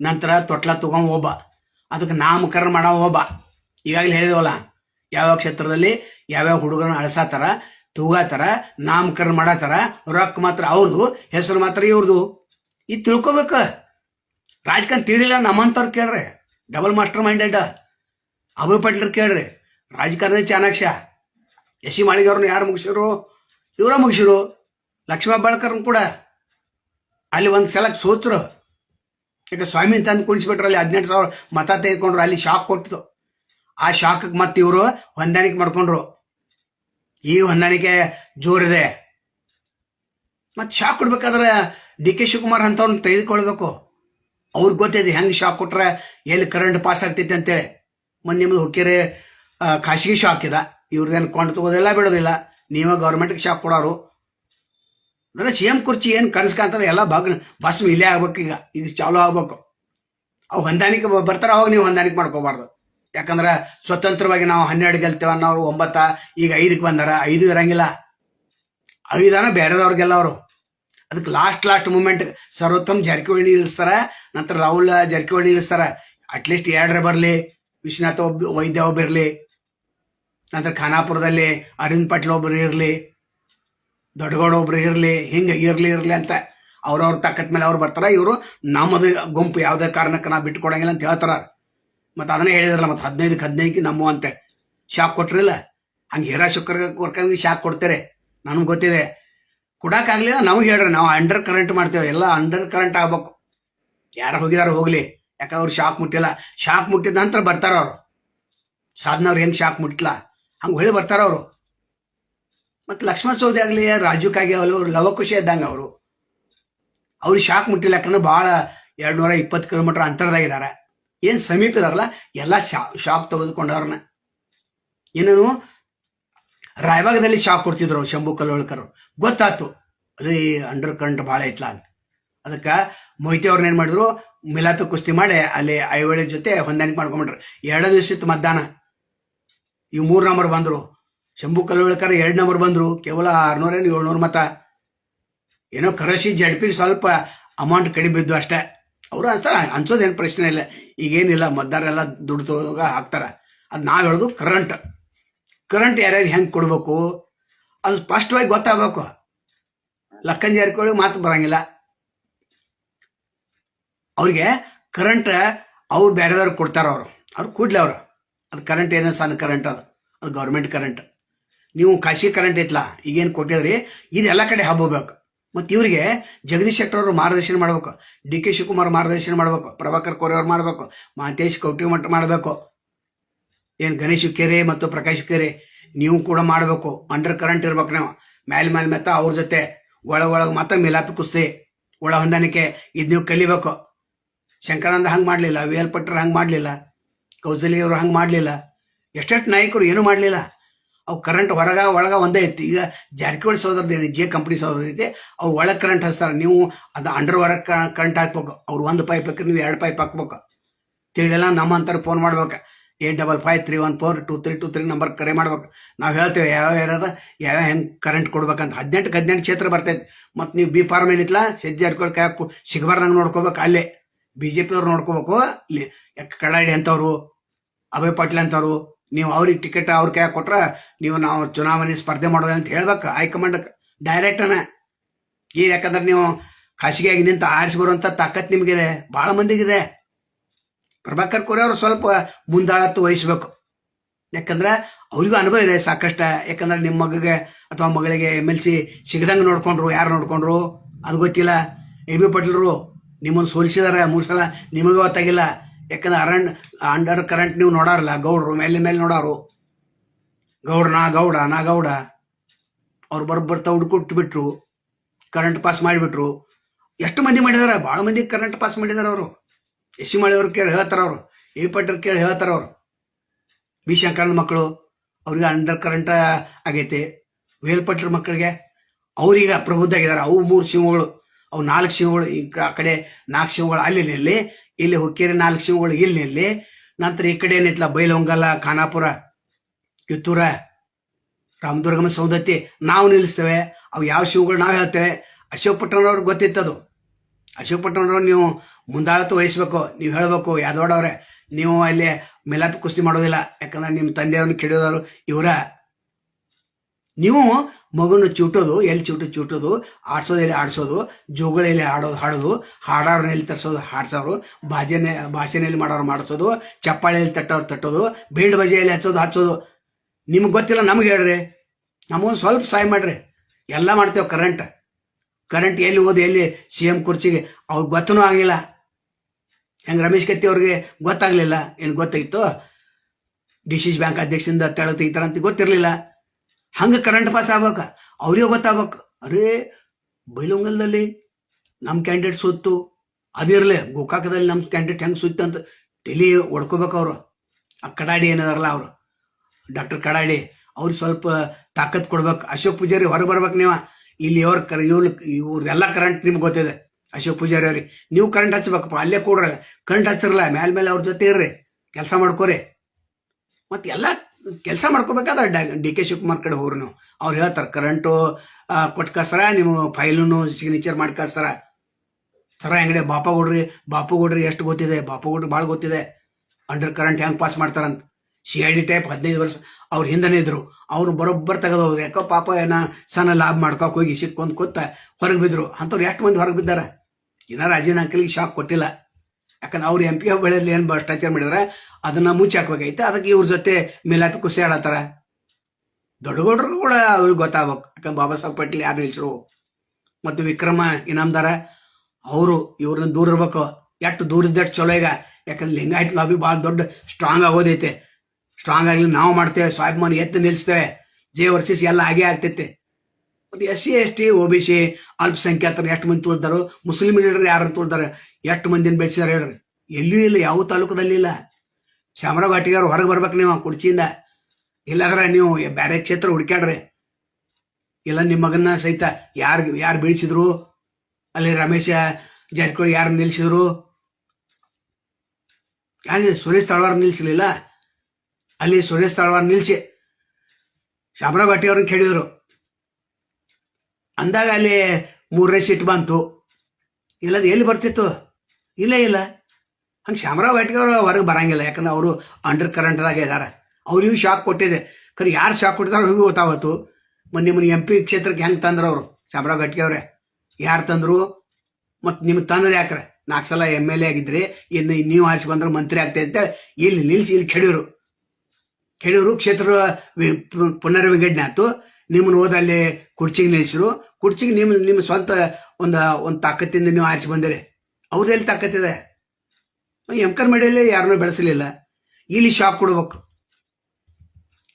ನಂತರ ತೊಟ್ಲ ತಗೊಂಡು ಒಬ್ಬ ಅದಕ್ಕೆ ನಾಮಕರಣ ಮಾಡೋ ಒಬ್ಬ ಈಗಾಗಲೇ ಹೇಳಿದವಲ್ಲ ಯಾವ್ಯಾವ ಕ್ಷೇತ್ರದಲ್ಲಿ ಯಾವ್ಯಾವ ಹುಡುಗರನ್ನ ಅಳಸಾತಾರ, ತೂಗಾತಾರ, ನಾಮಕರಣ ಮಾಡತ್ತಾರ ರೊಕ್ಕ ಮಾತ್ರ ಅವ್ರದು, ಹೆಸರು ಮಾತ್ರ ಇವ್ರದು. ಇದು ತಿಳ್ಕೊಬೇಕು. ರಾಜಕಾರಣ ತಿಳಿಲ್ಲ ನಮ್ಮಂತವ್ರು ಕೇಳ್ರಿ. Double master minded. Abhay Patil ಕೇಳ್ರಿ. ರಾಜಕಾರಣ ಚಾಣಾಕ್ಷ. ಯಶಿ ಮಾಳಿಗೆ ಅವ್ರನ್ನ ಯಾರು ಮುಗಿಸಿರು ಇವರ ಮುಗಿಸಿರು ಲಕ್ಷ್ಮೀ ಹೆಬ್ಬಾಳ್ಕರ್ನ ಕೂಡ. ಅಲ್ಲಿ ಒಂದು ಸಲ ಸೋತ್ರು. ಯಾಕೆ ಸ್ವಾಮಿ ತಂದು ಕುಣಿಸ್ಬಿಟ್ರು ಅಲ್ಲಿ ಹದಿನೆಂಟು ಸಾವಿರ ಮತ ತೆಗೆದುಕೊಂಡ್ರು, ಅಲ್ಲಿ ಶಾಕ್ ಕೊಟ್ಟಿತು ಆ ಶಾಖಕ್ಕೆ ಮತ್ತೆ ಇವರು ಹೊಂದಾಣಿಕೆ ಮಾಡ್ಕೊಂಡ್ರು. ಈ ಹೊಂದಾಣಿಕೆ ಜೋರಿದೆ. ಮತ್ತೆ ಶಾಕ್ ಕೊಡ್ಬೇಕಾದ್ರೆ ಡಿ ಕೆ ಶಿವಕುಮಾರ್ ಅಂತವ್ರನ್ನ ತೆಗೆದುಕೊಳ್ಬೇಕು. ಅವ್ರಿಗೆ ಗೊತ್ತಿದೆ ಹೆಂಗೆ ಶಾಕ್ ಕೊಟ್ರೆ ಎಲ್ಲಿ ಕರೆಂಟ್ ಪಾಸ್ ಆಗ್ತೈತೆ ಅಂತೇಳಿ. ಮೊನ್ನೆ ನಿಮ್ಮದು ಹುಕ್ಕೇರಿ ಖಾಸಗಿ ಶಾಕ್ ಇದೆ. ಇವ್ರದ್ದೇನು ಕೊಂಡು ತಗೋದಿಲ್ಲ, ಬಿಡೋದಿಲ್ಲ. ನೀವೇ ಗೌರ್ಮೆಂಟ್ಗೆ ಶಾಕ್ ಕೊಡೋರು. ಅಂದ್ರೆ ಸಿ ಎಂ ಕುರ್ಚಿ ಏನು ಕನಸ್ಕಂತಾರೆ ಎಲ್ಲ ಬಗ್, ಬಸ್ ಇಲ್ಲೇ ಆಗ್ಬೇಕು ಈಗ. ಈಗ ಚಾಲು ಆಗ್ಬೇಕು. ಅವು ಹೊಂದಾಣಿಕೆ ಬರ್ತಾರ, ಅವಾಗ ನೀವು ಹೊಂದಾಣಿಕೆ ಮಾಡ್ಕೋಬಾರ್ದು. ಯಾಕಂದ್ರೆ ಸ್ವತಂತ್ರವಾಗಿ ನಾವು ಹನ್ನೆರಡು ಗೆಲ್ತೇವೆ ಅನ್ನೋರು ಒಂಬತ್ತ, ಈಗ ಐದಕ್ಕೆ ಬಂದಾರ, ಐದು ಇರಂಗಿಲ್ಲ. ಐದಾನ ಬೇರೆದವ್ರಿಗೆಲ್ಲ ಅವರು. ಅದಕ್ಕೆ last last moment Sarvottam Jarkiholi ನಿಲ್ಲಿಸ್ತಾರ, ನಂತರ ರಾಹುಲ್ ಜಾರಕಿಹೊಳಿ ನಿಲ್ಲಿಸ್ತಾರ. ಅಟ್ಲೀಸ್ಟ್ ಎರಡರ ಬರಲಿ, ವಿಶ್ವನಾಥ ಒಬ್ಬ ವೈದ್ಯ ಒಬ್ಬ ಇರಲಿ. ನಂತರ ಖಾನಾಪುರದಲ್ಲಿ ಅರವಿಂದ್ ಪಟೇಲ್ ಒಬ್ಬರು ಇರಲಿ, ದೊಡ್ಡಗೌಡ ಒಬ್ರು ಇರಲಿ, ಹಿಂಗೆ ಇರಲಿ ಇರಲಿ ಅಂತ ಅವ್ರವ್ರ ತಕ್ಕದ ಮೇಲೆ ಅವ್ರು ಬರ್ತಾರೆ. ಇವರು ನಮ್ಮದು ಗುಂಪು, ಯಾವುದೇ ಕಾರಣಕ್ಕೆ ನಾವು ಬಿಟ್ಕೊಡಂಗಿಲ್ಲ ಅಂತ ಹೇಳ್ತಾರ ಮತ್ತೆ ಅದನ್ನೇ ಹೇಳಿದ್ರಲ್ಲ, ಮತ್ತೆ ಹದಿನೈದಕ್ಕೆ ಹದಿನೈದಕ್ಕೆ ನಮ್ಮ ಅಂತೆ. ಶಾಕ್ ಕೊಟ್ರಿಲ್ಲ? ಹಂಗೆ ಹೀರಾ ಶುಕ್ರ ವರ್ಕಂಗೆ ಶಾಕ್ ಕೊಡ್ತಾರೆ. ನನಗೆ ಗೊತ್ತಿದೆ. ಕೊಡಕ್ಕಾಗ್ಲಿಲ್ಲ ನಮಗೆ ಹೇಳ್ರಿ, ನಾವು ಅಂಡರ್ ಕರೆಂಟ್ ಮಾಡ್ತೇವೆ. ಎಲ್ಲ ಅಂಡರ್ ಕರೆಂಟ್ ಆಗ್ಬೇಕು. ಯಾರು ಹೋಗಿದಾರ ಹೋಗ್ಲಿ. ಯಾಕಂದ್ರೆ ಅವ್ರು ಶಾಕ್ ಮುಟ್ಟಿಲ್ಲ. ಶಾಕ್ ಮುಟ್ಟಿದ ನಂತರ ಬರ್ತಾರ ಅವರು. ಸಾಧನವ್ರು ಹೆಂಗೆ ಶಾಕ್ ಮುಟ್ಟಿಲ್ಲ ಹಂಗೆ ಹೇಳಿ ಬರ್ತಾರ ಅವರು. ಮತ್ತು ಲಕ್ಷ್ಮಣ ಸೌದಿ ಆಗಲಿ, ರಾಜು ಕಾಗೆ ಅವರು ಲವಕುಶಿ ಇದ್ದಂಗೆ ಅವರು. ಅವ್ರಿಗೆ ಶಾಕ್ ಮುಟ್ಟಿಲ್ಲ, ಯಾಕಂದ್ರೆ ಭಾಳ ಎರಡು ನೂರ ಇಪ್ಪತ್ತು ಕಿಲೋಮೀಟರ್ ಅಂತರದಾಗಿದ್ದಾರೆ ಏನು ಸಮೀಪ ಇದಾರಲ್ಲ, ಎಲ್ಲ ಶಾ, ಶಾಪ್ ತೆಗೆದುಕೊಂಡವ್ರನ್ನ. ಏನೇನು ರಾಯಭಾಗದಲ್ಲಿ ಶಾಪ್ ಕೊಡ್ತಿದ್ರು ಶಂಭು ಕಲ್ಲೋಳ್ಕರ್. ಗೊತ್ತಾತು ಅದೇ ಅಂಡರ್ ಕರೆಂಟ್ ಭಾಳ ಐತ್ಲ ಅಂತ. ಅದಕ್ಕೆ ಮೊಯ್ತಿ ಅವ್ರನ್ನ ಏನು ಮಾಡಿದ್ರು, ಮಿಲಾಪಿ ಕುಸ್ತಿ ಮಾಡಿ ಅಲ್ಲಿ ಐವಳಿ ಜೊತೆ ಹೊಂದಾಣಿಕೆ ಮಾಡ್ಕೊಂಡ್ಬಿಟ್ರು. ಎರಡು ದಿವಸ ಇತ್ತು ಮಧ್ಯಾಹ್ನ. ಈ ಮೂರು ನಂಬರ್ ಬಂದರು. ಶಂಭು ಕಲ್ಲೋಳ್ಕರ್ ಎರಡು ನಂಬರ್ ಬಂದರು. ಕೇವಲ ಆರ್ನೂರೇನು ಏಳ್ನೂರು ಮತ. ಏನೋ ಕರೆಸಿ ಜಡ್ಪಿಗೆ ಸ್ವಲ್ಪ ಅಮೌಂಟ್ ಕಡಿಮೆ ಬಿದ್ದು ಅಷ್ಟೇ. ಅವರು ಅನ್ಸ್ತಾರ ಅನ್ಸೋದೇನು ಪ್ರಶ್ನೆ ಇಲ್ಲ. ಈಗೇನಿಲ್ಲ ಮತದಾರೆಲ್ಲ ದುಡ್ಡು ತೊಗೊಳಗ ಹಾಕ್ತಾರೆ. ಅದು ನಾವು ಹೇಳೋದು ಕರೆಂಟ್ ಕರೆಂಟ್ ಯಾರ್ಯಾರು ಹೆಂಗೆ ಕೊಡಬೇಕು? ಅದು ಸ್ಪಷ್ಟವಾಗಿ ಗೊತ್ತಾಗಬೇಕು. ಲಕ್ಕನ್ ಜಾರಕಿಹೊಳಿ ಮಾತು ಬರಂಗಿಲ್ಲ. ಅವ್ರಿಗೆ ಕರೆಂಟ್ ಅವ್ರು ಬೇರೆದವ್ರು ಕೊಡ್ತಾರ ಅವರು. ಅವ್ರು ಕೂಡ್ಲಿ ಅವರು. ಅದು ಕರೆಂಟ್ ಏನೋ ಸಣ್ಣ ಕರೆಂಟ್ ಅದು. ಅದು ಗೌರ್ಮೆಂಟ್ ಕರೆಂಟ್ ನೀವು ಕಾಶಿ ಕರೆಂಟ್ ಐತ್ಲಾ? ಈಗೇನು ಕೊಟ್ಟಿದ್ರಿ? ಇದು ಎಲ್ಲ ಕಡೆ ಹಬ್ಬಬೇಕು. ಮತ್ತು ಇವರಿಗೆ ಜಗದೀಶ್ ಶೆಟ್ಟರ್ ಅವರು ಮಾರ್ಗದರ್ಶನ ಮಾಡಬೇಕು. ಡಿ ಕೆ ಶಿವಕುಮಾರ್ ಮಾರ್ಗದರ್ಶನ ಮಾಡಬೇಕು. ಪ್ರಭಾಕರ್ ಕೋರೆ ಅವ್ರು ಮಾಡಬೇಕು. ಮಹಂತೇಶ್ ಕೌಟಿಮಠ ಮಾಡಬೇಕು. ಏನು ಗಣೇಶ್ ಕೆರೆ ಮತ್ತು ಪ್ರಕಾಶ್ ಕೆರೆ ನೀವು ಕೂಡ ಮಾಡಬೇಕು. ಅಂಡರ್ ಕರೆಂಟ್ ಇರ್ಬೇಕು ನೀವು. ಮ್ಯಾಲ ಮ್ಯಾಲ ಮೆತ್ತ ಅವ್ರ ಜೊತೆ ಒಳಗ ಒಳಗೆ ಮತ್ತೆ ಮಿಲಾಪಿ ಕುಸ್ತಿ, ಒಳ ಹೊಂದಾಣಿಕೆ ಇದು ನೀವು ಕಲಿಬೇಕು. ಶಂಕರಾನಂದ ಹಂಗೆ ಮಾಡಲಿಲ್ಲ, ವಿ ಎಲ್ ಪಟ್ರ ಹಂಗೆ ಮಾಡಲಿಲ್ಲ ಕೌಸಲಿ ಅವರು ಹಂಗೆ ಮಾಡಲಿಲ್ಲ. ಎಷ್ಟೆಷ್ಟು ನಾಯಕರು ಏನೂ ಮಾಡಲಿಲ್ಲ. ಅವು ಕರೆಂಟ್ ಹೊರಗ, ಒಳಗ ಒಂದೇ ಐತಿ. ಈಗ ಜಾರಕಿಹೊಳಿ ಸೋದರದ್ದು ಏನು ಜೆ ಕಂಪ್ನಿ ಸೋದರ ಐತಿ. ಅವು ಒಳಗೆ ಕರೆಂಟ್ ಹಚ್ತಾರೆ. ನೀವು ಅದು ಅಂಡರ್ ಹೊರಗೆ ಕರೆಂಟ್ ಹಾಕ್ಬೇಕು. ಅವ್ರು ಒಂದು ಪೈಪ್ ಹಾಕಿ ನೀವು ಎರಡು ಪೈಪ್ ಹಾಕ್ಬೇಕು. ತಿಳಿಯಲ್ಲ ನಮ್ಮ ಅಂತಾರೆ ಫೋನ್ ಮಾಡ್ಬೇಕು. Eight double five three one four two three two three number ಕರೆ ಮಾಡ್ಬೇಕು. ನಾವು ಹೇಳ್ತೇವೆ ಯಾವ ಯಾರದ ಯಾವ ಹೆಂಗೆ ಕರೆಂಟ್ ಕೊಡ್ಬೇಕಂತ. ಹದಿನೆಂಟು ಹದಿನೆಂಟು ಕ್ಷೇತ್ರ ಬರ್ತೈತೆ. ಮತ್ತು ನೀವು ಬಿ ಫಾರ್ಮ್ ಏನಿತ್ತಲ್ಲ ಸಜ್ಜೆ ಜಾರಕಿಹೊಳಿ ಕೈ ಸಿಗಬಾರ್ದಂಗೆ ನೋಡ್ಕೋಬೇಕು ಅಲ್ಲೇ. ಬಿ ಜೆ ಪಿಯವ್ರು ನೋಡ್ಕೋಬೇಕು. ಇಲ್ಲಿ ಯಾಕೆ ಕಡಾಡಿ ಅಂತವರು, ಅಭಯ್ ಪಾಟೀಲ್ ಅಂತವ್ರು ನೀವು ಅವ್ರಿಗೆ ಟಿಕೆಟ್ ಅವ್ರ ಕೈ ಕೊಟ್ರೆ? ನೀವು ನಾವು ಚುನಾವಣೆ ಸ್ಪರ್ಧೆ ಮಾಡೋದು ಅಂತ ಹೇಳ್ಬೇಕು. ಹೈಕಮಾಂಡ್ ಡೈರೆಕ್ಟನ ಈ ಯಾಕಂದ್ರೆ ನೀವು ಖಾಸಗಿಯಾಗಿ ನಿಂತು ಆರಿಸಿ ಬರುವಂಥ ತಾಕತ್ ನಿಮಗಿದೆ. ಭಾಳ ಮಂದಿಗಿದೆ. ಪ್ರಭಾಕರ್ ಕೋರೆ ಅವರು ಸ್ವಲ್ಪ ಮುಂದಾಳತ್ತು ವಹಿಸ್ಬೇಕು. ಯಾಕಂದ್ರೆ ಅವ್ರಿಗೂ ಅನುಭವ ಇದೆ ಸಾಕಷ್ಟು. ಯಾಕಂದ್ರೆ ನಿಮ್ಮ ಮಗಗೆ ಅಥವಾ ಮಗಳಿಗೆ ಎಂ ಎಲ್ ಸಿ ಸಿಗದಂಗೆ ನೋಡ್ಕೊಂಡ್ರು, ಯಾರು ನೋಡ್ಕೊಂಡ್ರು? ಅದು ಗೊತ್ತಿಲ್ಲ. ಎ ಬಿ ಪಾಟೀಲ್ರು ನಿಮ್ಮನ್ನು ಸೋಲಿಸಿದಾರೆ. ಮೂರು ಸಲ ನಿಮಗೂ ಗೊತ್ತಾಗಿಲ್ಲ. ಯಾಕಂದ್ರೆ ಅರಂಡ್ ಅಂಡರ್ ಕರೆಂಟ್ ನೀವು ನೋಡಾರಲ್ಲ, ಗೌಡ್ರು ಮೇಲೆ ಮೇಲೆ ನೋಡೋರು. ಗೌಡ ನಾ ಗೌಡ ನಾ ಗೌಡ. ಅವ್ರು ಬರ್ ಬರ್ತಾ ಹುಡ್ಕೊಟ್ಟು ಬಿಟ್ರು ಕರೆಂಟ್ ಪಾಸ್ ಮಾಡಿಬಿಟ್ರು. ಎಷ್ಟು ಮಂದಿ ಮಾಡಿದಾರೆ? ಭಾಳ ಮಂದಿ ಕರೆಂಟ್ ಪಾಸ್ ಮಾಡಿದಾರೆ ಅವರು. ಎಸ್ ಸಿ ಮಾಡಿದವ್ರು ಕೇಳಿ ಹೇಳ್ತಾರ ಅವರು. ಎ ಪಟ್ರ್ ಕೇಳಿ ಹೇಳ್ತಾರ ಅವರು. ಬಿ ಶಂಕರನ ಮಕ್ಕಳು, ಅವ್ರಿಗೆ ಅಂಡರ್ ಕರೆಂಟ್ ಆಗೈತೆ. ವೇಲ್ ಪಟ್ರ ಮಕ್ಕಳಿಗೆ, ಅವ್ರೀಗ ಪ್ರಬುದ್ಧ ಆಗಿದ್ದಾರೆ ಅವು ಮೂರು ಸಿಂಹಗಳು, ಅವು ನಾಲ್ಕು ಸಿಂಹಗಳು, ಈ ಕಡೆ ನಾಲ್ಕು ಸಿಂಹಗಳು. ಅಲ್ಲಿ ಇಲ್ಲಿ ಹುಕ್ಕೇರಿ ನಾಲ್ಕು ಶಿವಗಳು ಇಲ್ಲಿ ಇಲ್ಲಿ ನಂತರ ಈ ಕಡೆ ಏನಿತ್ತಲ್ಲ ಬೈಲಹೊಂಗಲ, ಖಾನಾಪುರ, ಕಿತ್ತೂರ ರಾಮದುರ್ಗಮ ಸೌದತ್ತಿ ನಾವು ನಿಲ್ಲಿಸ್ತೇವೆ. ಅವು ಯಾವ ಶಿವಗಳು ನಾವು ಹೇಳ್ತೇವೆ? ಅಶೋಕ್ ಪಟ್ಟಣವ್ರಿಗೆ ಗೊತ್ತಿತ್ತದು. ಅಶೋಕ್ ಪಟ್ಟಣವ್ರು ನೀವು ಮುಂದಾಳತ್ತು ವಹಿಸ್ಬೇಕು, ನೀವು ಹೇಳಬೇಕು ಯಾದವಾಡವ್ರೆ ನೀವು ಅಲ್ಲಿ ಮಿಲಾಪಿ ಕುಸ್ತಿ ಮಾಡೋದಿಲ್ಲ. ಯಾಕಂದ್ರೆ ನಿಮ್ಮ ತಂದೆಯವ್ರನ್ನ ಕೆಡೋದವರು ಇವರ. ನೀವು ಮಗನ ಚುಟೋದು ಎಲ್ಲಿ ಚೂಟು ಚುಟ್ಟೋದು, ಆಡ್ಸೋದು ಎಲ್ಲಿ ಆಡ್ಸೋದು ಜೋಗಳೆಲ್ಲಿ ಆಡೋದು, ಹಾಡೋದು ಹಾಡೋರ್ನೆಲ್ಲಿ ತರಿಸೋದು, ಹಾಡ್ಸೋರು ಭಾಜನೆ ಭಾಷೆನಲ್ಲಿ ಮಾಡೋರು ಮಾಡಿಸೋದು ಚಪ್ಪಾಳೆಯಲ್ಲಿ ತಟ್ಟೋರು ತಟ್ಟೋದು, ಬೇಂಡ್ ಬಜೆಯಲ್ಲಿ ಹಚ್ಚೋದು ಹಚ್ಚೋದು. ನಿಮ್ಗೆ ಗೊತ್ತಿಲ್ಲ, ನಮ್ಗೆ ಹೇಳ್ರಿ. ನಮಗೊಂದು ಸ್ವಲ್ಪ ಸಹಾಯ ಮಾಡ್ರಿ. ಎಲ್ಲ ಮಾಡ್ತೇವೆ ಕರೆಂಟ್ ಕರೆಂಟ್ ಎಲ್ಲಿ ಹೋದ ಎಲ್ಲಿ ಸಿ ಎಂ ಕುರ್ಚಿಗೆ ಅವ್ರಿಗೆ ಗೊತ್ತೂ ಆಗಿಲ್ಲ. ಹೆಂಗೆ ರಮೇಶ್ ಕತ್ತಿ ಅವ್ರಿಗೆ ಗೊತ್ತಾಗ್ಲಿಲ್ಲ, ಏನು ಗೊತ್ತಾಗಿತ್ತು ಡಿ ಬ್ಯಾಂಕ್ ಅಧ್ಯಕ್ಷದಿಂದ ತೆಳ ತೆಗಿತಾರಂತ ಗೊತ್ತಿರಲಿಲ್ಲ. ಹಂಗೆ ಕರೆಂಟ್ ಪಾಸ್ ಆಗ್ಬೇಕ? ಅವ್ರಿಗೆ ಗೊತ್ತಾಗ್ಬೇಕು. ಅರೇ, ಬೈಲೊಂಗಲ್ದಲ್ಲಿ ನಮ್ಮ ಕ್ಯಾಂಡಿಡೇಟ್ ಸುತ್ತು. ಅದಿರಲಿ, ಗೋಕಾಕದಲ್ಲಿ ನಮ್ಮ ಕ್ಯಾಂಡಿಡೇಟ್ ಹೆಂಗೆ ಸುತ್ತ ಅಂತ ತಲೆ ಹೊಡ್ಕೋಬೇಕು ಅವರು. ಆ ಕಡಾಡಿ ಏನದಾರಲ್ಲ ಅವರು. ಡಾಕ್ಟರ್ ಕಡಾಡಿ, ಅವ್ರಿಗೆ ಸ್ವಲ್ಪ ತಾಕತ್ ಕೊಡ್ಬೇಕು. ಅಶೋಕ್ ಪೂಜಾರಿ ಹೊರಗೆ ಬರ್ಬೇಕು ನೀವು. ಇಲ್ಲಿ ಅವ್ರ ಕರ ಇವ್ರ, ಇವ್ರದೆಲ್ಲ ಕರೆಂಟ್ ನಿಮ್ಗೆ ಗೊತ್ತಿದೆ. ಅಶೋಕ್ ಪೂಜಾರಿ ಅವ್ರಿ ನೀವು ಕರೆಂಟ್ ಹಚ್ಬೇಕಪ್ಪ ಅಲ್ಲೇ ಕೂಡ್ರಲ್ಲ. ಕರೆಂಟ್ ಹಚ್ಚಿರಲ್ಲ ಮೇಲೆ ಮೇಲೆ ಅವ್ರ ಜೊತೆ ಇರ್ರಿ. ಕೆಲಸ ಮಾಡ್ಕೋರಿ. ಮತ್ತೆ ಎಲ್ಲ ಕೆಲಸ ಮಾಡ್ಕೋಬೇಕಾದ್ರೆ ಡಿ ಕೆ ಶಿವಕುಮಾರ್ ಕಡೆ ಹೋಗ್ರಿ ಅವ್ರು ಹೇಳ್ತಾರೆ, ಕರೆಂಟು ಕೊಟ್ಟು ಕಳ್ಸರ ನೀವು ಫೈಲನ್ನು ಸಿಗ್ನೇಚರ್ ಮಾಡಿ ಕಳ್ಸರ ಸರ ಹೆಂಗಡೆ ಬಾಪ ಕೊಡ್ರಿ ಬಾಪು ಕೊಡ್ರಿ ಎಷ್ಟು ಗೊತ್ತಿದೆ? ಬಾಪು ಕೊಡ್ರಿ ಭಾಳ ಗೊತ್ತಿದೆ. ಅಂಡರ್ ಕರೆಂಟ್ ಹೆಂಗೆ ಪಾಸ್ ಮಾಡ್ತಾರಂತ. ಸಿ ಐ ಡಿ ಟೈಪ್ ಹದಿನೈದು ವರ್ಷ, ಅವ್ರ ಹಿಂದನೇ ಇದ್ರು. ಅವ್ರು ಬರೋಬ್ಬರ್ ತೆಗೆದು ಹೋದ್ರು ಯಾಕೋ ಪಾಪ ಏನ ಸಣ್ಣ ಲಾಭ ಮಾಡ್ಕೋಕ್ ಹೋಗಿ ಸಿಕ್ಕೊಂದು ಕೂತ ಹೊರಗೆ ಬಿದ್ರು. ಅಂಥವ್ರು ಎಷ್ಟು ಮಂದಿ ಹೊರಗೆ ಬಿದ್ದಾರ? ಇನ್ನ ರಾಜೀನ್ ಅಂಕಲ್ಗೆ ಶಾಕ್ ಕೊಟ್ಟಿಲ್ಲ. ಯಾಕಂದ್ರೆ ಅವ್ರು ಎಂ ಪಿ ಬೆಳೆಯಲ್ಲಿ ಏನು ಭ್ರಷ್ಟಾಚಾರ ಮಾಡಿದ್ರೆ, ಅದನ್ನ ಮುಚ್ಚಿ ಹಾಕ್ಬೇಕಾಯ್ತು. ಅದಕ್ಕೆ ಇವ್ರ ಜೊತೆ ಮೇಲಾಪಿ ಖುಷಿ ಆಡತ್ತಾರ. ದೊಡ್ಡಗೌಡ್ರಿಗೂ ಕೂಡ ಅವ್ರಿಗೆ ಗೊತ್ತಾಗ್ಬೇಕು. ಯಾಕಂದ್ರೆ ಬಾಬಾ ಸಾಹೇಬ್ ಪಟೇಲ್ ಯಾರು ನಿಲ್ಸರು? ಮತ್ತು ವಿಕ್ರಮ ಇನಾಮ್ದಾರ, ಅವರು ಇವ್ರನ್ನ ದೂರ ಇರ್ಬೇಕು. ಎಷ್ಟು ದೂರ ಇದ್ದಷ್ಟು ಚಲೋ ಈಗ. ಯಾಕಂದ್ರೆ ಲಿಂಗಾಯತ್ ಲಾಬಿ ಭಾಳ ದೊಡ್ಡ ಸ್ಟ್ರಾಂಗ್ ಆಗೋದೈತೆ. ಸ್ಟ್ರಾಂಗ್ ಆಗಲಿ ನಾವು ಮಾಡ್ತೇವೆ. ಸ್ವಾಭಿಮಾನ ಎತ್ತು ನಿಲ್ಲಿಸ್ತೇವೆ ಜೆ ವರ್ಸಸ್ ಎಲ್ಲ ಆಗೇ ಆಗ್ತೈತೆ. ಮತ್ತು S C, S T, O B C ಅಲ್ಪಸಂಖ್ಯಾತರು ಎಷ್ಟು ಮಂದಿ ತೋರಿದ್ದಾರೆ ಮುಸ್ಲಿಂ ಲೀಡರ್ ಯಾರು ತುಳ್ದಾರೆ ಎಷ್ಟು ಮಂದಿನ ಬೆಳೆಸಿದಾರೆ ಹೇಳ್ರಿ. ಎಲ್ಲೂ ಇಲ್ಲ, ಯಾವ ತಾಲೂಕದಲ್ಲಿ ಇಲ್ಲ. ಶ್ಯಾಮರಾವ್ ಘಾಟಿಗಾರು ಹೊರಗೆ ಬರ್ಬೇಕು ನೀವು ಕುರ್ಚಿಯಿಂದ. ಇಲ್ಲಾಂದ್ರೆ ನೀವು ಬೇರೆ ಕ್ಷೇತ್ರ ಹುಡುಕ್ಯಾಡ್ರಿ. ಇಲ್ಲ ನಿಮ್ಮ ಮಗನ ಸಹಿತ ಯಾರು ಯಾರು ಬೀಳಿಸಿದ್ರು? ಅಲ್ಲಿ ರಮೇಶ ಜಾರಕಿಹೊಳಿ ಯಾರು ನಿಲ್ಸಿದ್ರು? ಯಾರು ಸುರೇಶ್ ತಳವಾರ ನಿಲ್ಸಲಿಲ್ಲ. ಅಲ್ಲಿ ಸುರೇಶ್ ತಳವಾರ ನಿಲ್ಸಿ. ಶಾಮರಾವ್ ಘಾಟಿ ಅವ್ರನ್ನ ಕೇಳಿದ್ರು. ಅಂದಾಗ ಅಲ್ಲಿ ಮೂರನೇ ಸೀಟ್ ಬಂತು. ಇಲ್ಲದ ಎಲ್ಲಿ ಬರ್ತಿತ್ತು? ಇಲ್ಲ ಇಲ್ಲ. ಹಂಗೆ ಶಾಮರಾವ್ ಘಾಟಿಗೆ ಅವರು ಹೊರಗೆ ಬರಂಗಿಲ್ಲ. ಯಾಕಂದ್ರೆ ಅವರು ಅಂಡರ್ ಕರೆಂಟ್ದಾಗ ಇದ್ದಾರೆ ಅವ್ರಿಗೂ ಶಾಕ್ ಕೊಟ್ಟಿದೆ. ಖರೆ ಯಾರು ಶಾಕ್ ಕೊಟ್ಟಿದ್ದಾರೆ ಅವ್ರಿಗೂ ಗೊತ್ತಾವತ್ತು. ಮತ್ತು ನಿಮ್ಮನ್ನ ಎಂ ಪಿ ಕ್ಷೇತ್ರಕ್ಕೆ ಹೆಂಗೆ ತಂದ್ರು ಅವರು? ಶಾಮರಾವ್ ಘಾಟಿಗೆ ಅವರೇ. ಯಾರು ತಂದರು? ಮತ್ತು ನಿಮ್ಗೆ ತಂದ್ರೆ ಯಾಕ್ರೆ? ನಾಲ್ಕು ಸಲ ಎಂ ಎಲ್ ಎ ಆಗಿದ್ರಿ. ಇನ್ನು ನೀವು ಆಚೆ ಬಂದ್ರೆ ಮಂತ್ರಿ ಆಗ್ತೈತೆ ಅಂತೇಳಿ ಇಲ್ಲಿ ನಿಲ್ಸಿ ಇಲ್ಲಿ ಕೆಡಿದ್ರು ಕೆಡಿದ್ರು ಕ್ಷೇತ್ರ ಪುನರ್ವಿಂಗಡಣೆ ಆಯ್ತು. ನಿಮ್ಮನ್ನ ಓದಲ್ಲಿ ಕುರ್ಚಿಗೆ ನಿಲ್ಲಿಸಿದ್ರು ಕುರ್ಚಿಗೆ ನಿಮ್ಮ ನಿಮ್ಮ ಸ್ವಂತ ಒಂದು ಒಂದು ತಾಕತ್ತಿಂದ ನೀವು ಆರಿಸಿ ಬಂದಿರಿ. ಅವ್ರದ್ದು ಎಲ್ಲಿ ತಾಕತ್ತಿದೆ ಎಂಕರ್ ಮಡಿಯಲ್ಲಿ ಯಾರನ್ನೂ ಬೆಳೆಸಲಿಲ್ಲ. ಇಲ್ಲಿ ಶಾಕ್ ಕೊಡ್ಬೇಕು.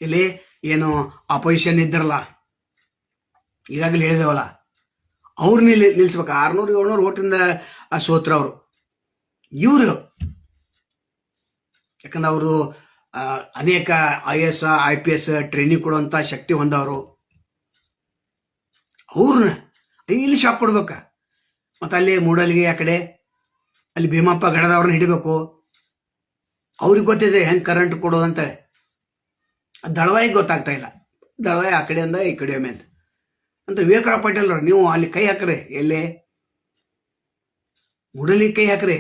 ಇಲ್ಲಿ ಏನು ಅಪೋಸಿಷನ್ ಇದ್ದಿರಲ್ಲ ಈಗಾಗಲೇ ಹೇಳಿದೇವಲ್ಲ, ಅವ್ರು ನಿಲ್, ನಿಲ್ಸ್ಬೇಕು. ಆರ್ನೂರು, ಏಳ್ನೂರು ಓಟಿಂದ ಸೋತ್ರ ಅವರು. ಇವರು. ಯಾಕಂದ್ರೆ ಅವರು ಅನೇಕ I S I P S training ಕೊಡುವಂಥ ಶಕ್ತಿ ಹೊಂದವರು. ಅವ್ರನ್ನ ಇಲ್ಲಿ ಶಾಪ್ ಕೊಡ್ಬೇಕ. ಮತ್ತೆ ಅಲ್ಲಿ ಮೂಡಲ್ಗೆ ಆ ಕಡೆ, ಅಲ್ಲಿ ಭೀಮಪ್ಪ ಗಡದವ್ರನ್ನ ಹಿಡಿಬೇಕು. ಅವ್ರಿಗೆ ಗೊತ್ತಿದೆ ಹೆಂಗೆ ಕರೆಂಟ್ ಕೊಡೋದಂತೇಳಿ ದಳವಾಯಿಗೆ ಗೊತ್ತಾಗ್ತಾ ಇಲ್ಲ. ದಳವಾಯಿ ಆ ಕಡೆಯಿಂದ ಈ ಕಡೆ ಅಂತ. ಅಂತ ವಿವೇಕರಾವ್ ಪಾಟೀಲ್ ಅವ್ರು, ನೀವು ಅಲ್ಲಿ ಕೈ ಹಾಕ್ರಿ. ಎಲ್ಲೇ? ಮೂಡಲಿ ಕೈ ಹಾಕ್ರಿ.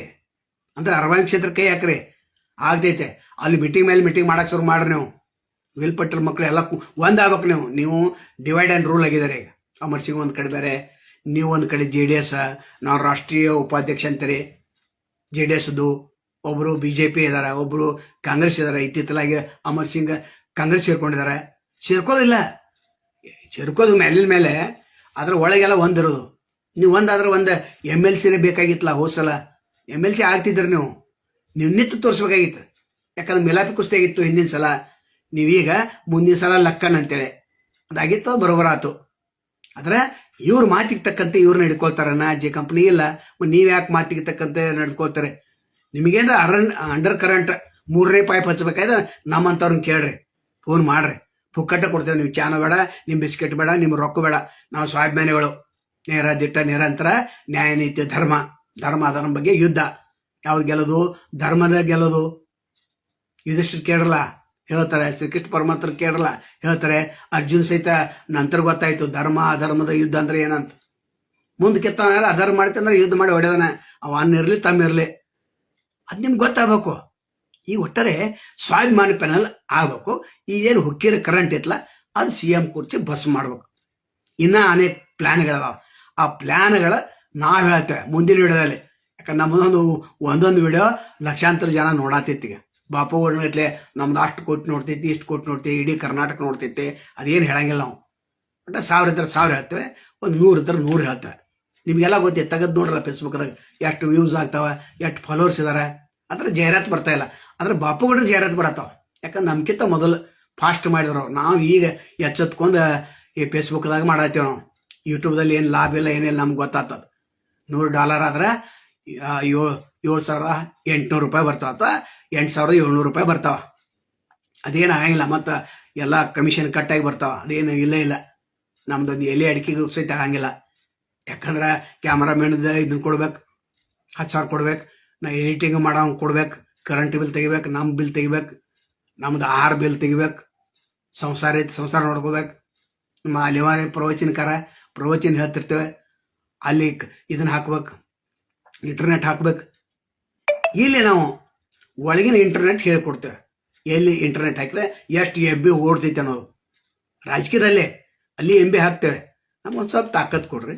ಅಂದ್ರೆ ಅರವಾಯಿ ಕ್ಷೇತ್ರ ಕೈ ಹಾಕ್ರಿ. ಆಗ್ತೈತೆ. ಅಲ್ಲಿ ಮೀಟಿಂಗ್ ಮೇಲೆ ಮೀಟಿಂಗ್ ಮಾಡಕ್ ಶುರು ಮಾಡ್ರಿ ನೀವು. ವಿಲ್ ಪಟೇಲ್ ಮಕ್ಕಳು ಎಲ್ಲ ಕು- ಒಂದ್ ಆಗ್ಬೇಕು ನೀವು. ನೀವು ಡಿವೈಡ್ ಆ್ಯಂಡ್ ರೂಲ್ ಆಗಿದ್ದಾರೆ ಈಗ. ಅಮರ್ ಸಿಂಗ್ ಒಂದು ಕಡೆ ಬೇರೆ, ನೀವು ಒಂದು ಕಡೆ ಜೆ ಡಿ ಎಸ್ ನಾವು ರಾಷ್ಟ್ರೀಯ ಉಪಾಧ್ಯಕ್ಷ ಅಂತೀರಿ. ಜೆ ಡಿ ಎಸ್ದು ಒಬ್ರು ಬಿಜೆಪಿ ಇದಾರ, ಒಬ್ರು ಕಾಂಗ್ರೆಸ್ ಇದ್ದಾರೆ ಇತ್ತಿತ್ತಲಾಗಿ ಅಮರ್ ಸಿಂಗ್ ಕಾಂಗ್ರೆಸ್ ಸೇರ್ಕೊಂಡಿದ್ದಾರೆ ಸೇರ್ಕೋದಿಲ್ಲ. ಸೇರ್ಕೋದು ಮೇಲಿನ ಮೇಲೆ ಅದ್ರ ಒಳಗೆಲ್ಲ ಒಂದಿರೋದು. ನೀವು ಒಂದಾದ್ರೆ ಒಂದು ಎಂ ಎಲ್ ಸಿನೇ ಬೇಕಾಗಿತ್ತಲ್ಲ ಹೋದ್ ಸಲ ಎಂ ಎಲ್ ಸಿ ಆಗ್ತಿದ್ರಿ ನೀವು. ನೀವು ನಿಂತು ತೋರಿಸ್ಬೇಕಾಗಿತ್ತು. ಯಾಕಂದ್ರೆ ಮಿಲಾಪಿ ಕುಸ್ತಿ ಆಗಿತ್ತು ಹಿಂದಿನ ಸಲ. ನೀವೀಗ ಮುಂದಿನ ಸಲ ಲಕ್ಕನ್ ಅಂತೇಳಿ. ಅದಾಗಿತ್ತು, ಅದು ಬರೋಬರ ಆತು ಆದ್ರೆ ಇವ್ರ ಮಾತಿಗೆ ತಕ್ಕಂತೆ ಇವ್ರನ್ನ ಹಿಡ್ಕೊಳ್ತಾರ ನಾ ಜೆ ಕಂಪ್ನಿ ಇಲ್ಲ. ನೀವು ಯಾಕೆ ಮಾತಿಗೆ ತಕ್ಕಂತೆ ನಡ್ಕೊಳ್ತಾರೆ ನಿಮಗೇನ ಅರನ್ ಅಂಡರ್ ಕರೆಂಟ್ ಮೂರನೇ ಪೈಪ್ ಹಚ್ಬೇಕಾದ್ರೆ ನಮ್ಮಂತವ್ರನ್ನ ಕೇಳ್ರಿ ಫೋನ್ ಮಾಡ್ರಿ. ಪುಕ್ಕಟ್ಟ ಕೊಡ್ತೇವೆ ನೀವು, ಚಾನ ಬೇಡ, ನಿಮ್ ಬಿಸ್ಕೆಟ್ ಬೇಡ, ನಿಮ್ ರೊಕ್ಕ ಬೇಡ. ನಾವು ಸ್ವಾಭಿಮಾನಿಗಳು. ನೇರ ದಿಟ್ಟ, ನಿರಂತರ ನ್ಯಾಯ, ನೀತಿ, ಧರ್ಮ. ಧರ್ಮ ಅದರ ಬಗ್ಗೆ ಯುದ್ಧ. ಯಾವ್ದು ಗೆಲ್ಲೋದು? ಧರ್ಮದ ಗೆಲ್ಲೋದು. ಇದಿಷ್ಟು ಕೇಳಲ್ಲ ಹೇಳ್ತಾರೆ, ಶ್ರೀಕೃಷ್ಣ ಪರಮಾತ್ಮ ಕೇಳಲ್ಲ ಹೇಳ್ತಾರೆ, ಅರ್ಜುನ್ ಸಹಿತ ನಂತರ ಗೊತ್ತಾಯ್ತು, ಧರ್ಮ, ಅಧರ್ಮದ ಯುದ್ಧ ಅಂದ್ರೆ ಏನಂತ. ಮುಂದೆ ಕೆತ್ತ ಅಧರ್ಮ ಮಾಡ್ತಂದ್ರೆ ಯುದ್ಧ ಮಾಡಿ ಹೊಡೆದನ. ಅವ ಅನ್ನ ಇರ್ಲಿ, ತಮ್ಮ ಇರ್ಲಿ. ಅದ್ ನಿಮ್ಗೆ ಗೊತ್ತಾಗಬೇಕು. ಈ ಒಟ್ಟಾರೆ ಸ್ವಾಭಿಮಾನಿ ಪೆನಲ್ ಆಗ್ಬೇಕು. ಈ ಏನು ಹುಕ್ಕಿರ ಕರೆಂಟ್ ಇತ್ತಲ್ಲ ಅದು ಸಿ ಎಂ ಕುರ್ಚಿ ಬಸ್ ಮಾಡ್ಬೇಕು. ಇನ್ನ ಅನೇಕ ಪ್ಲಾನ್ಗಳದಾವ ಆ ಪ್ಲಾನ್ಗಳ ನಾವು ಹೇಳ್ತೇವೆ ಮುಂದಿನ ವಿಡಿಯೋದಲ್ಲಿ. ಯಾಕಂದ್ರೆ ನಮ್ಮದೊಂದು, ಒಂದೊಂದು ವಿಡಿಯೋ ಲಕ್ಷಾಂತರ ಜನ ನೋಡಾತೈತಿ ಈಗ ಬಾಪು ಗಟ್ಲೆ ನಮ್ದು ಅಷ್ಟು ಕೊಟ್ಟು ನೋಡ್ತೈತಿ, ಇಷ್ಟು ಕೊಟ್ಟು ನೋಡ್ತೀವಿ ಇಡೀ ಕರ್ನಾಟಕ ನೋಡ್ತೈತೆ, ಅದೇನು ಹೇಳಂಗಿಲ್ಲ ನಾವು. ಒಟ್ಟು ಸಾವಿರ ಇದ್ರೆ ಸಾವಿರ ಹೇಳ್ತೇವೆ, ಒಂದು ನೂರು ಇದ್ರೆ ನೂರು ಹೇಳ್ತೇವೆ. ನಿಮಗೆಲ್ಲ ಗೊತ್ತೈತೆ ತೆಗೆದು ನೋಡ್ರಲ್ಲ ಫೇಸ್ಬುಕ್ದಾಗ ಎಷ್ಟು ವ್ಯೂಸ್ ಆಗ್ತಾವೆ, ಎಷ್ಟು ಫಾಲೋವರ್ಸ್ ಇದಾರೆ. ಅದ್ರ ಜಾಹೀರಾತು ಬರ್ತಾ ಇಲ್ಲ. ಅಂದ್ರೆ ಬಾಪುಗಡ್ರ ಜಾಹೀರಾತು ಬರತ್ತಾವ. ಯಾಕಂದ್ರೆ ನಮ್ಕಿಂತ ಮೊದಲು ಫಾಸ್ಟ್ ಮಾಡಿದ್ರು ನಾವು ಈಗ ಎಚ್ಚೆತ್ಕೊಂಡು ಈ ಫೇಸ್ಬುಕ್ದಾಗ ಮಾಡತ್ತೇವೆ ನಾವು. ಯೂಟ್ಯೂಬ್ದಲ್ಲಿ ಏನು ಲಾಭ ಇಲ್ಲ, ಏನಿಲ್ಲ, ನಮ್ಗೆ ಗೊತ್ತಾಗ್ತದ. ನೂರು ಡಾಲರ್ ಆದ್ರೆ ಏಳು ಏಳು ಸಾವಿರ ಎಂಟುನೂರು ರೂಪಾಯಿ ಬರ್ತಾವ ಅಥವಾ ಎಂಟು ಸಾವಿರದ ಏಳ್ನೂರು ರೂಪಾಯಿ ಬರ್ತಾವ. ಅದೇನು ಆಗಂಗಿಲ್ಲ, ಮತ್ತು ಎಲ್ಲ ಕಮಿಷನ್ ಕಟ್ಟಾಗಿ ಬರ್ತಾವ. ಅದೇನು ಇಲ್ಲ ಇಲ್ಲ. ನಮ್ದೊಂದು ಎಲೆ ಅಡಿಕೆಗೆ ಸಹಿತ ಆಗಂಗಿಲ್ಲ. ಯಾಕಂದ್ರೆ ಕ್ಯಾಮ್ರಾಮೇನ್ದ ಇದನ್ನ ಕೊಡ್ಬೇಕು ಹತ್ತು ಸಾವಿರ ಕೊಡ್ಬೇಕು, ನಾ ಎಡಿಟಿಂಗ್ ಮಾಡೋಂಗೆ ಕೊಡ್ಬೇಕು ಕರೆಂಟ್ ಬಿಲ್ ತೆಗಿಬೇಕು ನಮ್ಮ ಬಿಲ್ ತೆಗಿಬೇಕು, ನಮ್ದು ಆಹಾರ ಬಿಲ್ ತೆಗಿಬೇಕು, ಸಂಸಾರ ಐತಿ, ಸಂಸಾರ ನೋಡ್ಕೋಬೇಕು. ನಮ್ಮ ಅಲಿವಾರಿ ಪ್ರವಚನಕಾರ, ಪ್ರವಚನ ಹೇಳ್ತಿರ್ತೇವೆ, ಅಲ್ಲಿ ಇದನ್ನ ಹಾಕ್ಬೇಕು. ಇಂಟರ್ನೆಟ್ ಹಾಕ್ಬೇಕು. ಇಲ್ಲಿ ನಾವು ಒಳಗಿನ ಇಂಟರ್ನೆಟ್ ಹೇಳ್ಕೊಡ್ತೇವೆ. ಎಲ್ಲಿ ಇಂಟರ್ನೆಟ್ ಹಾಕಿದ್ರೆ ಎಷ್ಟು ಎಂ ಬಿ ಓಡ್ತೈತೆ ನಾವು ರಾಜಕೀಯದಲ್ಲೇ ಅಲ್ಲಿ ಎಂ ಬಿ ಹಾಕ್ತೇವೆ. ನಮ್ಗೊಂದು ಸ್ವಲ್ಪ ತಾಕತ್ ಕೊಡ್ರಿ.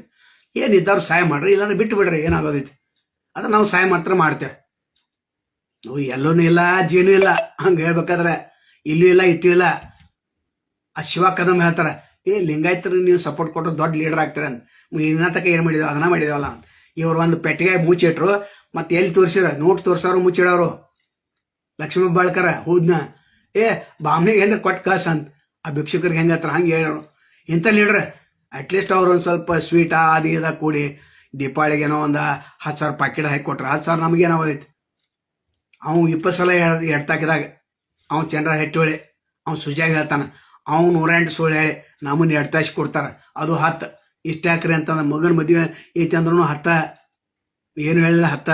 ಏನಿದ್ದಾರು ಸಹಾಯ ಮಾಡ್ರಿ, ಇಲ್ಲಾಂದ್ರೆ ಬಿಟ್ಟು ಬಿಡ್ರಿ ಏನಾಗೋದೈತಿ. ಅದ್ರ ನಾವು ಸಹಾಯ ಮಾತ್ರ ಮಾಡ್ತೇವೆ. ನಾವು ಎಲ್ಲೂ ಇಲ್ಲ ಜೇನು ಇಲ್ಲ. ಹಂಗೆ ಹೇಳ್ಬೇಕಾದ್ರೆ ಇಲ್ಲೂ ಇಲ್ಲ, ಇತ್ತು ಇಲ್ಲ. ಆ ಶಿವ ಕದಮ್ ಹೇಳ್ತಾರೆ, ಏ ಲಿಂಗಾಯತರು, ನೀವು ಸಪೋರ್ಟ್ ಕೊಟ್ಟರೆ ದೊಡ್ಡ ಲೀಡರ್ ಆಗ್ತಾರೆ ಅಂತ. ಇನ್ನತಕ್ಕ ತಕ ಏನು ಮಾಡಿದೆವು ಅದನ್ನ ಮಾಡಿದೇವಲ್ಲ ಅಂತ. ಇವ್ರು ಒಂದು ಪೆಟ್ಟಿಗೆ ಮುಚ್ಚಿಟ್ರು, ಮತ್ತೆ ಎಲ್ಲಿ ತೋರಿಸಿರ ನೋಟ್ ತೋರ್ಸೋರು ಮುಚ್ಚಿಡೋರು. ಲಕ್ಷ್ಮೀ ಬಾಳ್ಕರ, ಹೂದ್ನ. ಏ, ಬಾಮ್ನಿಗೆ ಏನ್ರ ಕೊಟ್ಟು ಕಳ್ಸ ಅಂತ. ಆ ಭಿಕ್ಷುಕರಿಗೆ ಹೆಂಗೆ ಹತ್ರ ಹಂಗೆ ಹೇಳೋರು ಇಂಥ ಲೀಡ್ರ್ ಅಟ್ಲೀಸ್ಟ್ ಅವ್ರು ಒಂದು ಸ್ವಲ್ಪ ಸ್ವೀಟ ಅದು ಇದ ಕೂಡಿ ದೀಪಾವಳಿಗೆ ಏನೋ ಒಂದು ಹತ್ತು ಸಾವಿರ ಪಾಕೆಟ್ ಹಾಕಿ ಕೊಟ್ರೆ, ಹತ್ತು ಸಾವಿರ ನಮಗೇನೋ ಓದೈತಿ ಅವ್ನು ಇಪ್ಪತ್ತು ಸಲ ಎಡ್ತಾಕಿದಾಗ, ಅವ್ನು ಚಂದ್ರ ಹೆಟ್ಟೋಳಿ, ಅವ್ನು ಸುಜಾಗ ಹೇಳ್ತಾನೆ, ಅವ್ನು ನೂರ ಎಂಟು ಸುಳ್ಳು ಹೇಳಿ ನಮ್ಮನ್ನ ಕೊಡ್ತಾರೆ ಕೊಡ್ತಾರ. ಅದು ಹತ್ತು. ಇಷ್ಟ ಅಂತಂದ್ರೆ ಅಂತಂದ ಮಗನ ಮದುವೆ ಐತಿ ಅಂದ್ರೂ ಹತ್ತ, ಏನು ಹೇಳಿಲ್ಲ ಹತ್ತ.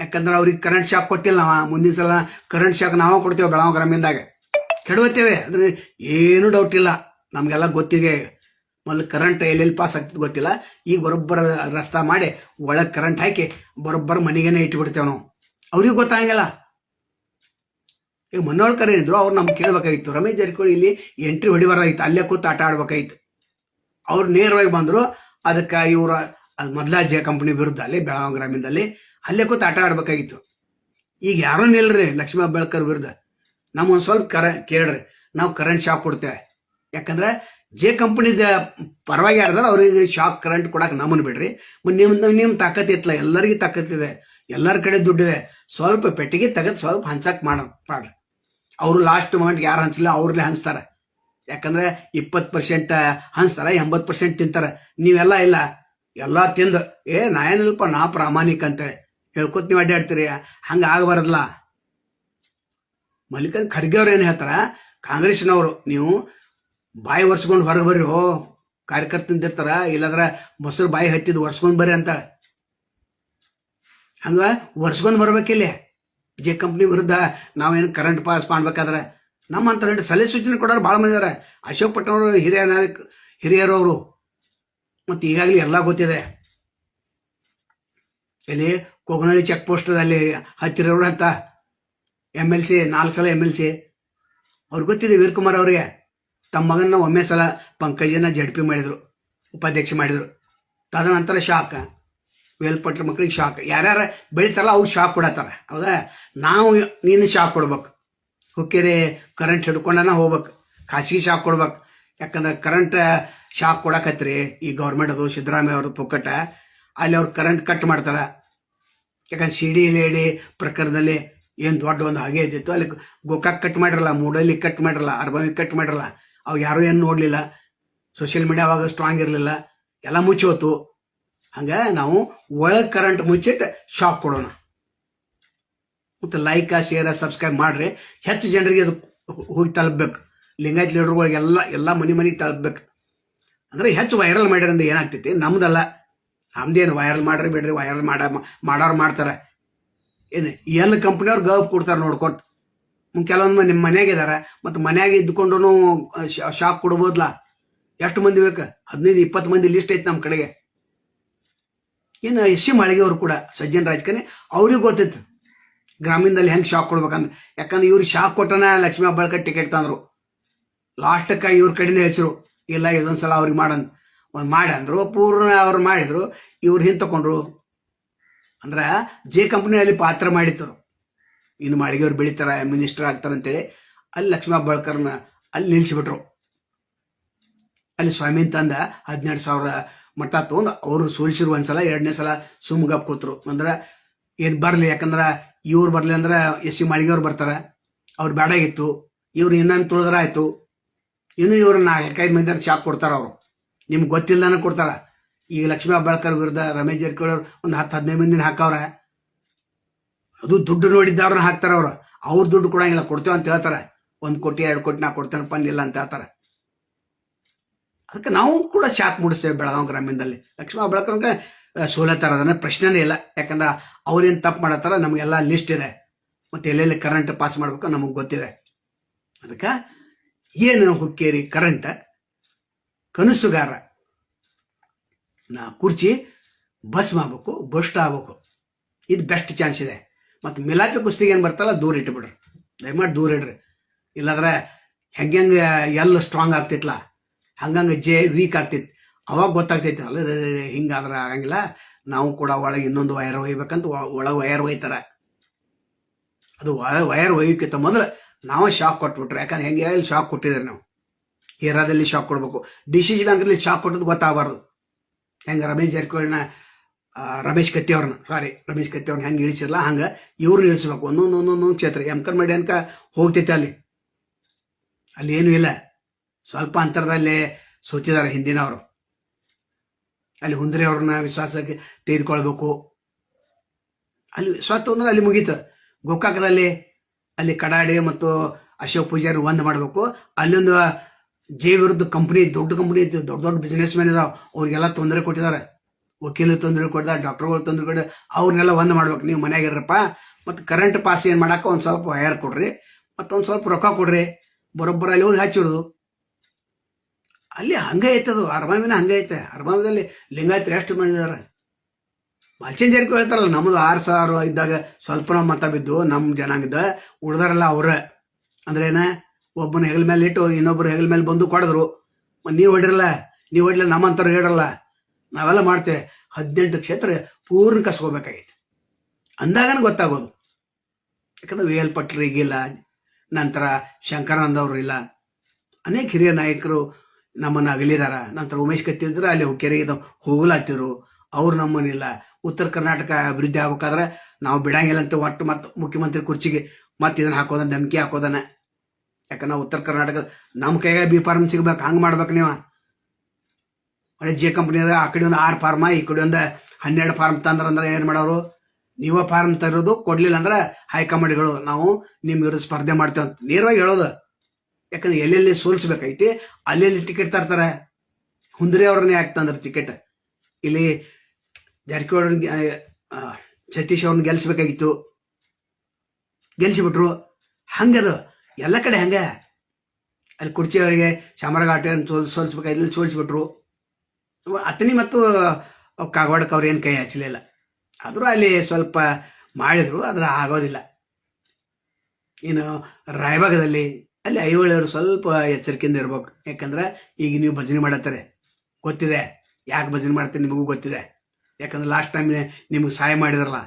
ಯಾಕಂದ್ರೆ ಅವ್ರಿಗೆ ಕರೆಂಟ್ ಶಾಕ್ ಕೊಟ್ಟಿಲ್ಲ ನಾವ. ಮುಂದಿನ ಸಲ ಕರೆಂಟ್ ಶಾಕ್ ನಾವು ಕೊಡ್ತೇವೆ ಬೆಳಗಾವ್ ಗ್ರಾಮೀಣದಾಗ. ಕೆಡವತ್ತೇವೆ ಅಂದ್ರೆ ಏನು ಡೌಟ್ ಇಲ್ಲ. ನಮಗೆಲ್ಲ ಗೊತ್ತಿದೆ. ಮೊದಲು ಕರೆಂಟ್ ಎಲ್ಲೆಲ್ಲಿ ಪಾಸ್ ಆಗ್ತದೆ ಗೊತ್ತಿಲ್ಲ. ಈಗ ಬರೋಬ್ಬರ ರಸ್ತಾ ಮಾಡಿ ಒಳಗೆ ಕರೆಂಟ್ ಹಾಕಿ ಬರೋಬ್ಬರ ಮನೆಗೇನೆ ಇಟ್ಬಿಡ್ತೇವೆ ನಾವು. ಅವ್ರಿಗೆ ಗೊತ್ತಾಗಿಲ್ಲ ಈಗ ಮನೋಳ್ಕರ್ ಏನಿದ್ರು ಅವ್ರು ನಮ್ಗೆ ಕೇಳ್ಬೇಕಾಗಿತ್ತು. ರಮೇಶ್ ಜಾರಕಿಹೊಳಿ ಇಲ್ಲಿ ಎಂಟ್ರಿ ಹೊಡಿಬಾರ್ದಾಗಿತ್ತು. ಅಲ್ಲೇ ಕೂತು ಆಟ ಆಡ್ಬೇಕಾಗಿತ್ತು. ಅವ್ರು ನೇರವಾಗಿ ಬಂದರು, ಅದಕ್ಕೆ ಇವರ, ಅದು ಮೊದಲ ಜೆ ಕಂಪನಿ ವಿರುದ್ಧ, ಅಲ್ಲಿ ಬೆಳಗಾವಿ ಗ್ರಾಮೀಣದಲ್ಲಿ, ಅಲ್ಲೇ ಕೂತು ಆಟ ಆಡ್ಬೇಕಾಗಿತ್ತು. ಈಗ ಯಾರೂ ನಿಲ್ರಿ ಲಕ್ಷ್ಮೀ ಬೆಳಕರ್ ವಿರುದ್ಧ. ನಮ್ಮೊಂದು ಸ್ವಲ್ಪ ಕರ, ಕೇಳ್ರಿ, ನಾವು ಕರೆಂಟ್ ಶಾಕ್ ಕೊಡ್ತೇವೆ. ಯಾಕಂದ್ರೆ ಜೆ ಕಂಪ್ನಿದ ಪರವಾಗಿ ಯಾರ್ದಾರ ಅವ್ರಿಗೆ ಶಾಕ್ ಕರೆಂಟ್ ಕೊಡಕ್ಕೆ ನಮ್ಮನ್ನು ಬಿಡ್ರಿ. ನಿಮ್ಮ ನಿಮ್ಮ ತಾಕತ್ ಇತ್ತಲ್ಲ ಎಲ್ಲರಿಗೂ ತಾಕತ್ತಿದೆ ಎಲ್ಲರ ಕಡೆ ದುಡ್ಡಿದೆ ಸ್ವಲ್ಪ ಪೆಟ್ಟಿಗೆ ತೆಗೆದು ಸ್ವಲ್ಪ ಹಂಚಕ್ ಮಾಡ, ಮಾಡ್ರಿ. ಅವರು ಲಾಸ್ಟ್ ಮೂಮೆಂಟ್ ಯಾರು ಹಂಚಲಿಲ್ಲ ಅವ್ರಲ್ಲೇ ಹಂಚ್ತಾರೆ. ಯಾಕಂದ್ರೆ ಇಪ್ಪತ್ತು ಪರ್ಸೆಂಟ್ ಹಂಸ್ತಾರ ಎಂಬತ್ತು ಪರ್ಸೆಂಟ್ ತಿಂತಾರೆ. ನೀವೆಲ್ಲ ಇಲ್ಲ, ಎಲ್ಲ ತಿಂದು. ಏ, ನಾ ಏನಿಲ್ಲಪ್ಪ, ನಾ ಪ್ರಾಮಾಣಿಕ ಅಂತೇಳಿ. ಹೇಳ್ಕೊತ ನೀವು ಅಡ್ಡಾಡ್ತೀರಿ. ಹಂಗೆ ಆಗಬಾರದಲ್ಲ. ಮಲ್ಲಿಕಾರ್ಜುನ್ ಖರ್ಗೆ ಅವ್ರು ಏನು ಹೇಳ್ತಾರ, ಕಾಂಗ್ರೆಸ್ನವರು, ನೀವು ಬಾಯಿ ಒರೆಸ್ಕೊಂಡು ಹೊರಗೆ ಬರ್ರಿ, ಹೋ ಕಾರ್ಯಕರ್ತಂದಿರ್ತಾರ ಇಲ್ಲಾಂದ್ರ ಮೊಸರು ಬಾಯಿ ಹತ್ತಿದ್ ಒರ್ಸ್ಕೊಂಡ್ ಬರ್ರಿ ಅಂತಾಳೆ. ಹಂಗ ಒರ್ಸ್ಕೊಂಡ್ ಬರ್ಬೇಕಿಲ್ಲ. ಜೆ ಕಂಪ್ನಿ ವಿರುದ್ಧ ನಾವೇನು ಕರೆಂಟ್ ಪಾಸ್ ಮಾಡ್ಬೇಕಾದ್ರೆ. ನಮ್ಮಂತ ಸಲಹೆ ಸೂಚನೆ ಕೊಡೋರು ಭಾಳ ಮಂದಿ ಇದಾರೆ. ಅಶೋಕ್ ಪಟ್ಟಣವರು ಹಿರಿಯ ನಾಯಕ, ಹಿರಿಯರವರು. ಮತ್ತು ಈಗಾಗಲೇ ಎಲ್ಲ ಗೊತ್ತಿದೆ. ಇಲ್ಲಿ ಕೊಗನಹಳ್ಳಿ ಚೆಕ್ ಪೋಸ್ಟದಲ್ಲಿ ಹತ್ತಿರ ಅಂತ ಎಂ ಎಲ್ ಸಿ ನಾಲ್ಕು ಸಲ ಎಂ ಎಲ್ ಸಿ ಅವ್ರಿಗೆ ಗೊತ್ತಿದೆ ವೀರ್ಕುಮಾರ್ ಅವರಿಗೆ. ತಮ್ಮ ಮಗನ ಒಮ್ಮೆ ಸಲ ಪಂಕಜನ ಜಡ್ ಪಿ ಮಾಡಿದ್ರು, ಉಪಾಧ್ಯಕ್ಷ ಮಾಡಿದ್ರು. ತದನಂತರ ಶಾಕ್. ವೇಲ್ಪಟ್ರ ಮಕ್ಕಳಿಗೆ ಶಾಕ್. ಯಾರ್ಯಾರು ಬೆಳಿತಾರಲ್ಲ ಅವ್ರು ಶಾಕ್ ಕೊಡತ್ತಾರ. ಹೌದಾ? ನಾವು ನೀನು ಶಾಕ್ ಕೊಡ್ಬೇಕು. ಹುಕ್ಕೇರಿ ಕರೆಂಟ್ ಹಿಡ್ಕೊಂಡನ ಹೋಗ್ಬೇಕು. ಖಾಸಗಿ ಶಾಕ್ ಕೊಡ್ಬೇಕು. ಯಾಕಂದ್ರೆ ಕರೆಂಟ್ ಶಾಕ್ ಕೊಡಕತ್ರಿ. ಈ ಗೌರ್ಮೆಂಟ್ ಅದು ಸಿದ್ದರಾಮಯ್ಯ ಅವ್ರದ್ದು ಪುಕ್ಕಟ. ಅಲ್ಲಿ ಅವ್ರು ಕರೆಂಟ್ ಕಟ್ ಮಾಡ್ತಾರೆ. ಯಾಕಂದ್ರೆ ಸಿಡಿ ಲೇಡಿ ಪ್ರಕರಣದಲ್ಲಿ ಏನು ದೊಡ್ಡ ಒಂದು ಹಾಗೆ ಇದ್ದಿತ್ತು. ಅಲ್ಲಿ ಗೋಕಾಕ್ ಕಟ್ ಮಾಡಿರಲ್ಲ ಮೂಡಲ್ಲಿ ಕಟ್ ಮಾಡಿರಲ್ಲ ಅರ್ಬಾವಿ ಕಟ್ ಮಾಡಿರಲ್ಲ. ಅವು ಯಾರೂ ಏನು ನೋಡಲಿಲ್ಲ. ಸೋಷಿಯಲ್ ಮೀಡಿಯಾ ಅವಾಗ ಸ್ಟ್ರಾಂಗ್ ಇರಲಿಲ್ಲ. ಎಲ್ಲ ಮುಚ್ಚೋತು. ಹಂಗ ನಾವು ಒಳಗೆ ಕರೆಂಟ್ ಮುಚ್ಚಿಟ್ಟು ಶಾಕ್ ಕೊಡೋಣ. ಮತ್ತು ಲೈಕ್ ಶೇರ್ ಸಬ್ಸ್ಕ್ರೈಬ್ ಮಾಡ್ರಿ. ಹೆಚ್ಚು ಜನರಿಗೆ ಅದು ಹೋಗಿ ತಲುಪಬೇಕು. ಲಿಂಗಾಯತ್ ಲೀಡರ್ಗಳಿಗೆ ಎಲ್ಲ ಮನೆ ಮನೆಗೆ ತಲುಪಬೇಕು. ಅಂದ್ರೆ ಹೆಚ್ಚು ವೈರಲ್ ಮಾಡಿದ್ರೆ ಏನಾಗ್ತೈತಿ? ನಮ್ದಲ್ಲ. ನಮ್ದೇನು ವೈರಲ್ ಮಾಡ್ರಿ ಬಿಡ್ರಿ ವೈರಲ್ ಮಾಡ, ಮಾಡೋರು ಮಾಡ್ತಾರೆ. ಏನು ಎಲ್ಲ ಕಂಪ್ನಿಯವ್ರು ಗೌಪ್ ಕೊಡ್ತಾರೆ ನೋಡ್ಕೊಟ್ಟು ಕೆಲವೊಂದು ನಿಮ್ಮ ಮನೆಯಾಗ ಇದಾರೆ. ಮತ್ತು ಮನೆಯಾಗ ಇದ್ಕೊಂಡು ಶಾಕ್ ಕೊಡ್ಬೋದ್ಲ? ಎಷ್ಟು ಮಂದಿ ಬೇಕು? ಹದಿನೈದು, ಇಪ್ಪತ್ತು ಮಂದಿ ಲಿಸ್ಟ್ ಐತೆ ನಮ್ಮ ಕಡೆಗೆ. ಇನ್ನು ಎಸ್ ಸಿ ಮಾಳಿಗೆಯವರು ಕೂಡ, ಸಜ್ಜನ್ ರಾಜಕಾರಣಿ, ಅವ್ರಿಗೆ ಗೊತ್ತಿತ್ತು. ಗ್ರಾಮೀಣದಲ್ಲಿ ಹೆಂಗೆ ಶಾಕ್ ಕೊಡ್ಬೇಕಂದ್ರೆ, ಯಾಕಂದ್ರೆ ಇವ್ರು ಶಾಕ್ ಕೊಟ್ಟನ ಲಕ್ಷ್ಮೀ ಬಳ್ಕರ್ ಟಿಕೆಟ್ ತಂದ್ರು. ಲಾಸ್ಟಕ್ಕೆ ಇವ್ರ ಕಡೆನೇ ಹೆಚ್ಚರು ಇಲ್ಲ ಇದೊಂದ್ಸಲ ಅವ್ರಿಗೆ ಮಾಡಂದ್ ಒಂದು ಮಾಡಿ ಅಂದ್ರು, ಪೂರ್ಣ ಅವ್ರು ಮಾಡಿದ್ರು, ಇವ್ರು ಹಿಂದೆ ತಗೊಂಡ್ರು ಅಂದ್ರೆ ಜೆ ಕಂಪ್ನಿಯಲ್ಲಿ ಪಾತ್ರ ಮಾಡಿತ್ತು ಇನ್ನು ಮಾಳಿಗೆಯವ್ರು ಬೆಳಿತಾರ ಮಿನಿಸ್ಟರ್ ಆಗ್ತಾರೆ ಅಂತೇಳಿ, ಅಲ್ಲಿ ಲಕ್ಷ್ಮೀ ಹಬ್ಬಳ್ಕರ್ನ ಅಲ್ಲಿ ನಿಲ್ಸಿಬಿಟ್ರು. ಅಲ್ಲಿ ಸ್ವಾಮಿ ತಂದ ಹದಿನೆಂಟು ಸಾವಿರ ಮಟ್ಟ ತೊಗೊಂಡು ಅವರು ಸೋಲಿಸಿರು ಒಂದ್ಸಲ, ಎರಡನೇ ಸಲ ಸುಮ್ಗಪ್ ಕೂತ್ರು. ಅಂದ್ರೆ ಏನು ಬರಲಿ, ಯಾಕಂದ್ರೆ ಇವ್ರು ಬರ್ಲಿ ಅಂದ್ರೆ ಎಸ್ ಸಿ ಮಾಳಿಗೆಯವ್ರು ಬರ್ತಾರೆ. ಅವ್ರು ಬೇಡಾಗಿತ್ತು ಇವ್ರು ಇನ್ನೊಂದು ತುಳಿದ್ರೆ ಆಯ್ತು. ಇನ್ನು ಇವ್ರು ನಾಲ್ಕೈದು ಮಂದಿ ಶಾಕ್ ಕೊಡ್ತಾರ ಅವರು. ನಿಮ್ಗೆ ಗೊತ್ತಿಲ್ಲದನ ಕೊಡ್ತಾರ. ಈಗ ಲಕ್ಷ್ಮೀ ಹಬ್ಬಾಳ್ಕರ್ ವಿರುದ್ಧ ರಮೇಶ್ ಜಾರಕಿಹೊಳಿ ಅವ್ರು ಒಂದು ಹತ್ತು ಹದಿನೈದು ಮಂದಿನ ಹಾಕವ್ರೆ. ಅದು ದುಡ್ಡು ನೋಡಿದ್ದವ್ರನ್ನ ಹಾಕ್ತಾರ ಅವ್ರು. ಅವ್ರ ದುಡ್ಡು ಕೊಡಂಗಿಲ್ಲ. ಕೊಡ್ತೇವೆ ಅಂತ ಹೇಳ್ತಾರೆ. ಒಂದು ಕೋಟಿ, ಎರಡು ಕೋಟಿ ನಾ ಕೊಡ್ತೇನಪ್ಪ ಇಲ್ಲ ಅಂತ ಹೇಳ್ತಾರೆ. ಅದಕ್ಕೆ ನಾವು ಕೂಡ ಶಾಕ್ ಮೂಡಿಸ್ತೇವೆ ಬೆಳಗಾವಿ ಗ್ರಾಮೀಣದಲ್ಲಿ. ಲಕ್ಷ್ಮೀ ಬೆಳಕಂದ್ರೆ ಸೋಲತ್ತಾರ ಅದನ್ನ ಪ್ರಶ್ನೆನೇ ಇಲ್ಲ. ಯಾಕಂದ್ರೆ ಅವ್ರೇನು ತಪ್ಪು ಮಾಡತ್ತಾರ, ನಮಗೆಲ್ಲ ಲಿಸ್ಟ್ ಇದೆ. ಮತ್ತೆ ಎಲ್ಲೆಲ್ಲಿ ಕರೆಂಟ್ ಪಾಸ್ ಮಾಡ್ಬೇಕು ನಮಗೆ ಗೊತ್ತಿದೆ. ಅದಕ್ಕೆ, ಏನು ಹುಕ್ಕೇರಿ ಕರೆಂಟ್ ಕನಸುಗಾರ. ನಾ ಕುರ್ಚಿ ಬಸ್ ಮಾಡ್ಬೇಕು ಬಸ್ಟ್ ಆಗ್ಬೇಕು. ಇದು ಬೆಸ್ಟ್ ಚಾನ್ಸ್ ಇದೆ. ಮತ್ತು ಮಿಲಾಪಿ ಕುಸ್ತಿಗೆ ಏನು ಬರ್ತಲ್ಲ ದೂರ ಇಟ್ಬಿಡ್ರಿ. ದಯಮಾಡಿ ದೂರ ಇಡ್ರಿ. ಇಲ್ಲಾಂದ್ರೆ ಹೆಂಗೆ ಎಲ್ಲ ಸ್ಟ್ರಾಂಗ್ ಆಗ್ತಿತ್ತಲ್ಲ ಹಂಗಂಗೆ ಜೆ ವೀಕ್ ಆಗ್ತಿತ್ತು ಅವಾಗ ಗೊತ್ತಾಗ್ತೈತಿ, ಅಲ್ಲ ಹಿಂಗಾದ್ರೆ ಆಗಂಗಿಲ್ಲ. ನಾವು ಕೂಡ ಒಳಗೆ ಇನ್ನೊಂದು ವೈರ್ ಒಯ್ಬೇಕಂತ ಒಳಗೆ ವೈರ್ ಒಯ್ತಾರ. ಅದು ವೈರ್ ಒಯ್ಯಕ್ಕಿಂತ ಮೊದಲು ನಾವು ಶಾಕ್ ಕೊಟ್ಬಿಟ್ರೆ, ಯಾಕಂದ್ರೆ ಹೆಂಗೆ ಇಲ್ಲಿ ಶಾಕ್ ಕೊಟ್ಟಿದ್ದಾರೆ ನಾವು. ಹೀರಾದಲ್ಲಿ ಶಾಕ್ ಕೊಡ್ಬೇಕು. ಡಿ ಸಿ ಶಾಕ್ ಕೊಟ್ಟದ್ದು ಗೊತ್ತಾಗಬಾರ್ದು. ಹೆಂಗೆ ರಮೇಶ್ ಜಾರಕಿಹೊಳಿನ ರಮೇಶ್ ಕತ್ತಿ ಅವ್ರನ್ನ ಸಾರಿ ರಮೇಶ್ ಕತ್ತಿ ಅವ್ರನ್ನ ಹೆಂಗೆ ಇಳಿಸಿರಲ್ಲ, ಹಂಗೆ ಇವ್ರನ್ನ ಇಳಿಸ್ಬೇಕು. ಒಂದೊಂದು ಒಂದೊಂದು ಕ್ಷೇತ್ರ ಎಂ ಕರ್ ಮಾಡಿ ಅನ್ಕ ಹೋಗ್ತೈತೆ ಅಲ್ಲಿ. ಅಲ್ಲಿ ಏನೂ ಇಲ್ಲ. ಸ್ವಲ್ಪ ಅಂತರದಲ್ಲಿ ಸೋತಿದ್ದಾರೆ ಹಿಂದಿನವರು. ಅಲ್ಲಿ ಹುಂದ್ರೆ ಅವ್ರನ್ನ ವಿಶ್ವಾಸಕ್ಕೆ ತೆಗೆದುಕೊಳ್ಬೇಕು. ಅಲ್ಲಿ ವಿಶ್ವಾಸ ಅಂದ್ರೆ ಅಲ್ಲಿ ಮುಗೀತು. ಗೋಕಾಕದಲ್ಲಿ ಅಲ್ಲಿ ಕಡಾಡಿ ಮತ್ತು ಅಶೋಕ್ ಪೂಜಾರಿ ಒಂದು ಮಾಡಬೇಕು. ಅಲ್ಲೊಂದು ಜೆ ವಿರುದ್ಧ ಕಂಪ್ನಿ ದೊಡ್ಡ ಕಂಪ್ನಿ ಇತ್ತು. ದೊಡ್ಡ ದೊಡ್ಡ ಬಿಸ್ನೆಸ್ ಮ್ಯಾನ್ ಇದಾವ. ಅವ್ರಿಗೆಲ್ಲ ತೊಂದರೆ ಕೊಟ್ಟಿದ್ದಾರೆ. ವಕೀಲರು ತೊಂದರೆ ಕೊಟ್ಟಿದ್ದಾರೆ ಡಾಕ್ಟರ್ಗಳು ತೊಂದರೆ ಕೊಟ್ಟಿದ್ದಾರೆ. ಅವ್ರನ್ನೆಲ್ಲ ಒಂದು ಮಾಡ್ಬೇಕು. ನೀವು ಮನ್ಯಾಗಿರಪ್ಪ ಮತ್ತು ಕರೆಂಟ್ ಪಾಸ್ ಏನು ಮಾಡಾಕ ಒಂದು ಸ್ವಲ್ಪ ವಯರ್ ಕೊಡ್ರಿ. ಮತ್ತೊಂದು ಸ್ವಲ್ಪ ರೊಕ್ಕ ಕೊಡ್ರಿ. ಬರೋಬ್ಬರ ಅಲ್ಲಿ ಹೋಗಿ ಹಚ್ಚಿಡೋದು. ಅಲ್ಲಿ ಹಂಗೆ ಐತದು ಅರ್ಮಾಮಿನ ಹಂಗೆ ಐತೆ. ಅರ್ಮಾಮದಲ್ಲಿ ಲಿಂಗಾಯತ್ರಿ ಎಷ್ಟು ಮಂದಿ ಇದಾರೆ? ಮಲ್ಚನ್ ಹೇಳ್ತಾರಲ್ಲ, ನಮ್ಮದು ಆರು ಸಾವಿರ ಇದ್ದಾಗ ಸ್ವಲ್ಪ ನಾವು ಮತ ಬಿದ್ದು ನಮ್ಮ ಜನಾಂಗದ ಉಳ್ದಾರಲ್ಲ ಅವ್ರ. ಅಂದ್ರೆ ಏನ? ಒಬ್ಬನ ಹೆಗಲ ಮೇಲೆ ಇಟ್ಟು ಇನ್ನೊಬ್ರು ಹೆಗಲ ಮೇಲೆ ಬಂದು ಕೊಡಿದ್ರು. ನೀವು ಹೊಡಿರಲ್ಲ? ನೀವು ಹೊಡಿಲ್ಲ ನಮ್ಮಂತರು ಹೇಳಲ್ಲ. ನಾವೆಲ್ಲ ಮಾಡ್ತೇವೆ ಹದಿನೆಂಟು ಕ್ಷೇತ್ರ ಪೂರ್ಣ ಕಸ್ಕೋಬೇಕಾಗೈತೆ. ಅಂದಾಗನ ಗೊತ್ತಾಗೋದು. ಯಾಕಂದ್ರೆ ವಿ ಎಲ್ ಪಟ್ರಿ ಈಗಿಲ್ಲ ನಂತರ ಶಂಕರಾನಂದ ಅವರು ಇಲ್ಲ. ಅನೇಕ ಹಿರಿಯ ನಾಯಕರು ನಮ್ಮನ್ನು ಅಗಲಿದಾರ. ನಂತರ ಉಮೇಶ್ ಕತ್ತಿ ಇದ್ರೆ, ಅಲ್ಲಿ ಕೆರೆಗೆ ಹೋಗ್ಲಾತಿರು ಅವ್ರು ನಮ್ಮನಿಲ್ಲ ಉತ್ತರ ಕರ್ನಾಟಕ ಅಭಿವೃದ್ಧಿ ಆಗ್ಬೇಕಾದ್ರೆ ನಾವು ಬಿಡಂಗಿಲ್ಲ ಅಂತ ಒಟ್ಟು ಮತ್ತೆ ಮುಖ್ಯಮಂತ್ರಿ ಕುರ್ಚಿಗೆ ಮತ್ತೆ ಇದನ್ನ ಹಾಕೋದನ್ನ ಧಮಕಿ ಹಾಕೋದನ್ನ ಯಾಕಂದ್ರೆ ನಾವು ಉತ್ತರ ಕರ್ನಾಟಕ ನಮ್ಮ ಕೈಗೆ ಬಿ ಫಾರ್ಮ್ ಸಿಗ್ಬೇಕು, ಹಂಗೆ ಮಾಡ್ಬೇಕು ನೀವು. ಒಳ್ಳೆ ಜೆ ಕಂಪ್ನಿ ಆ ಕಡೆ ಒಂದು ಆರು ಫಾರ್ಮ, ಈ ಕಡೆ ಒಂದು ಹನ್ನೆರಡು ಫಾರ್ಮ್ ತಂದ್ರಂದ್ರೆ ಏನು ಮಾಡೋರು? ನೀವೇ ಫಾರ್ಮ್ ತರೋದು ಕೊಡ್ಲಿಲ್ಲ ಅಂದ್ರೆ ಹೈಕಮಾಂಡ್ಗಳು ನಾವು ನಿಮ್ಮ ವಿರುದ್ಧ ಸ್ಪರ್ಧೆ ಮಾಡ್ತೇವೆ ಅಂತ ನೇರವಾಗಿ ಹೇಳೋದು. ಯಾಕಂದ್ರೆ ಎಲ್ಲೆಲ್ಲಿ ಸೋಲಿಸ್ಬೇಕೈತಿ, ಅಲ್ಲೆಲ್ಲಿ ಟಿಕೆಟ್ ತರ್ತಾರೆ? ಹುಂದ್ರೆ ಅವ್ರನ್ನೇ ಯಾಕೆ ತಂದ್ರೆ ಟಿಕೆಟ್ ಇಲ್ಲಿ ಜಾರಕಿಹೊಳಿ ಸತೀಶ್ ಅವ್ರನ್ನ ಗೆಲ್ಸ್ಬೇಕಾಗಿತ್ತು. ಗೆಲ್ಸಿಬಿಟ್ರು. ಹಂಗದು ಎಲ್ಲ ಕಡೆ ಹಂಗ. ಅಲ್ಲಿ ಕುರ್ಚಿ ಅವರಿಗೆ ಶಾಮರಘಾಟ ಸೋಲ್ ಸೋಲ್ಸ್ಬೇಕಾಗಿಲ್ಲ ಸೋಲ್ಸ್ಬಿಟ್ರು. ಅತನಿ ಮತ್ತು ಕಾಗವಾಡಕ್ಕೆ ಅವ್ರು ಏನು ಕೈ ಹಚ್ಚಲಿಲ್ಲ ಆದರೂ ಅಲ್ಲಿ ಸ್ವಲ್ಪ ಮಾಡಿದ್ರು, ಆದರೆ ಆಗೋದಿಲ್ಲ. ಇನ್ನು ರಾಯಭಾಗದಲ್ಲಿ ಅಲ್ಲಿ ಐಹೊಳೆಯವರು ಸ್ವಲ್ಪ ಎಚ್ಚರಿಕೆಯಿಂದ ಇರ್ಬೇಕು. ಯಾಕಂದ್ರೆ ಈಗ ನೀವು ಭಜನೆ ಮಾಡತ್ತಾರೆ. ಗೊತ್ತಿದೆ. ಯಾಕೆ ಭಜನೆ ಮಾಡ್ತೀರಿ ನಿಮಗೂ ಗೊತ್ತಿದೆ. ಯಾಕಂದ್ರೆ ಲಾಸ್ಟ್ ಟೈಮ್ ನಿಮ್ಗೆ ಸಹಾಯ ಮಾಡಿದ್ರಲ್ಲ.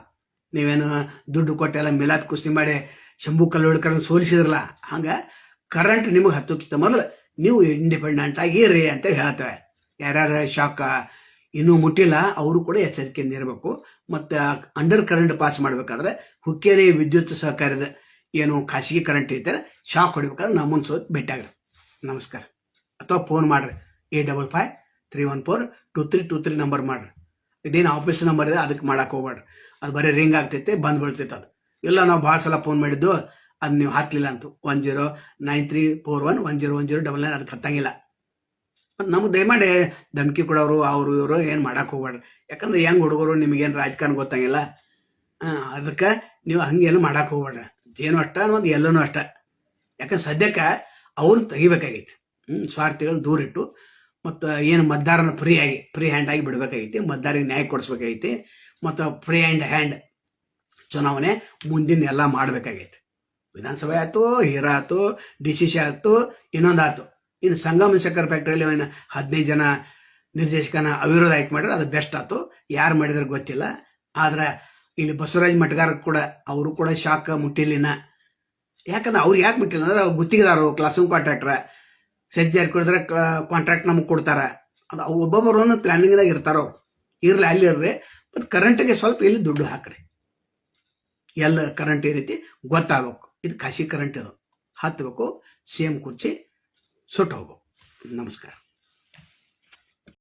ನೀವೇನು ದುಡ್ಡು ಕೊಟ್ಟೆಲ್ಲ ಮಿಲಾದ್ ಕುಸ್ತಿ ಮಾಡಿ ಶಂಭು ಕಲ್ಲೋಡ್ಕರನ್ನ ಸೋಲಿಸಿದ್ರಲ್ಲ. ಹಂಗೆ ಕರೆಂಟ್ ನಿಮಗೆ ಹತ್ತೋಕ್ಕಿಂತ ಮೊದಲು ನೀವು ಇಂಡಿಪೆಂಡೆಂಟ್ ಆಗಿರಿ ಅಂತ ಹೇಳ್ತೇವೆ. ಯಾರ್ಯಾರ ಶಾಕ ಇನ್ನೂ ಮುಟ್ಟಿಲ್ಲ, ಅವರು ಕೂಡ ಎಚ್ಚರಿಕೆಯಿಂದ ಇರಬೇಕು. ಮತ್ತು ಅಂಡರ್ ಕರೆಂಟ್ ಪಾಸ್ ಮಾಡಬೇಕಾದ್ರೆ ಹುಕ್ಕೇರಿ ವಿದ್ಯುತ್ ಸಹಕಾರದ ಏನು ಖಾಸಗಿ ಕರೆಂಟ್ ಐತೆ, ಶಾಕ್ ಹೊಡಿಬೇಕಾದ್ರೆ ನಮ್ಮನ್ನು ಸೋತ್ ಭೇಟಿಯಾಗ್ರಿ ನಮಸ್ಕಾರ. ಅಥವಾ ಫೋನ್ ಮಾಡ್ರಿ. Eight double five three one four two three two three number ಮಾಡ್ರಿ. ಇದೇನು ಆಫೀಸ್ ನಂಬರ್ ಇದೆ ಅದಕ್ಕೆ ಮಾಡಕ್ಕೆ ಹೋಗ್ಬೇಡ್ರಿ. ಅದು ಬರೀ ರಿಂಗ್ ಆಗ್ತೈತೆ, ಬಂದ್ ಬೀಳ್ತೈತೆ ಅದು. ಇಲ್ಲ ನಾವು ಭಾಳ ಸಲ ಫೋನ್ ಮಾಡಿದ್ದು, ಅದು ನೀವು ಹಾಕ್ಲಿಲ್ಲ ಅಂತ. One zero nine three four one one zero one zero double nine ಅದಕ್ಕೆ ಹತ್ತಂಗಿಲ್ಲ. ನಮ್ಗೆ ದಯಮಾಡಿ ಧಮಕಿ ಕೊಡೋರು, ಅವರು ಇವರು ಏನು ಮಾಡಕ್ಕೆ ಹೋಗ್ಬೇಡ್ರಿ. ಯಾಕಂದ್ರೆ ಹೆಂಗ್ ಹುಡುಗರು, ನಿಮಗೇನು ರಾಜಕಾರಣ ಗೊತ್ತಾಗಿಲ್ಲ. ಅದಕ್ಕೆ ನೀವು ಹಂಗೇನು ಮಾಡಕ್ಕೆ ಹೋಗ್ಬೇಡ್ರಿ. ಏನು ಅಷ್ಟ ಒಂದು ಎಲ್ಲನೂ ಅಷ್ಟ. ಯಾಕಂದ್ರೆ ಸದ್ಯಕ್ಕೆ ಅವ್ರನ್ನ ತೆಗಿಬೇಕಾಗೈತಿ. ಸ್ವಾರ್ಥಿಗಳನ್ನ ದೂರ ಇಟ್ಟು ಮತ್ತು ಏನು ಮತದಾರನ ಫ್ರೀ ಆಗಿ ಫ್ರೀ ಹ್ಯಾಂಡ್ ಆಗಿ ಬಿಡಬೇಕಾಗೈತಿ ಮತದಾರಿಗೆ ನ್ಯಾಯ ಕೊಡಿಸ್ಬೇಕಾಗೈತಿ, ಮತ್ತು ಫ್ರೀ ಹ್ಯಾಂಡ್ ಹ್ಯಾಂಡ್ ಚುನಾವಣೆ ಮುಂದಿನ ಎಲ್ಲ ಮಾಡಬೇಕಾಗೈತಿ. ವಿಧಾನಸಭೆ ಆಯ್ತು, ಹೀರಾ ಆಯ್ತು ಡಿ ಸಿ ಸಿ ಆಯ್ತು, ಇನ್ನೊಂದು ಆಯ್ತು. ಇನ್ನು ಸಂಗಮ ಸಕ್ಕರೆ ಫ್ಯಾಕ್ಟ್ರಿಯಲ್ಲಿ ಏನು ಹದಿನೈದು ಜನ ನಿರ್ದೇಶಕನ ಅವಿರೋಧ ಆಯ್ಕೆ ಮಾಡಿದ್ರೆ ಅದು ಬೆಸ್ಟ್ ಆಯ್ತು. ಯಾರು ಮಾಡಿದ್ರೆ ಗೊತ್ತಿಲ್ಲ. ಆದ್ರೆ ಇಲ್ಲಿ ಬಸವರಾಜ್ ಮಟ್ಗಾರ ಕೂಡ, ಅವರು ಕೂಡ ಶಾಕ್ ಮುಟ್ಟಿಲಿನ. ಯಾಕಂದ್ರೆ ಅವ್ರು ಯಾಕೆ ಮುಟ್ಟಿಲ್ಲ ಅಂದ್ರೆ ಅವ್ರು ಗುತ್ತಿಗೆದಾರು ಕ್ಲಾಸ್ ರೂಮ್ ಕಾಂಟ್ರಾಕ್ಟ್ರ ಸಜ್ಜ ಕೊಡಿದ್ರೆ ಕಾಂಟ್ರಾಕ್ಟ್ ನಮಗೆ ಕೊಡ್ತಾರೆ. ಅದು ಅವು ಒಬ್ಬೊಬ್ಬರು ಒಂದು ಪ್ಲಾನಿಂಗ್ದಾಗ ಇರ್ತಾರೋ, ಇರ್ಲಿ, ಅಲ್ಲಿ ಇರ್ರಿ ಮತ್ತು ಕರೆಂಟಿಗೆ ಸ್ವಲ್ಪ ಇಲ್ಲಿ ದುಡ್ಡು ಹಾಕ್ರಿ. ಎಲ್ಲ ಕರೆಂಟ್ ಈ ರೀತಿ ಗೊತ್ತಾಗಬೇಕು. ಇದು ಕಾಶಿ ಕರೆಂಟ್ ಇದು ಹತ್ತಬೇಕು ಸೇಮ್ ಕುರ್ಚಿ ಸುಟ್ಟು ಹೋಗು. ನಮಸ್ಕಾರ.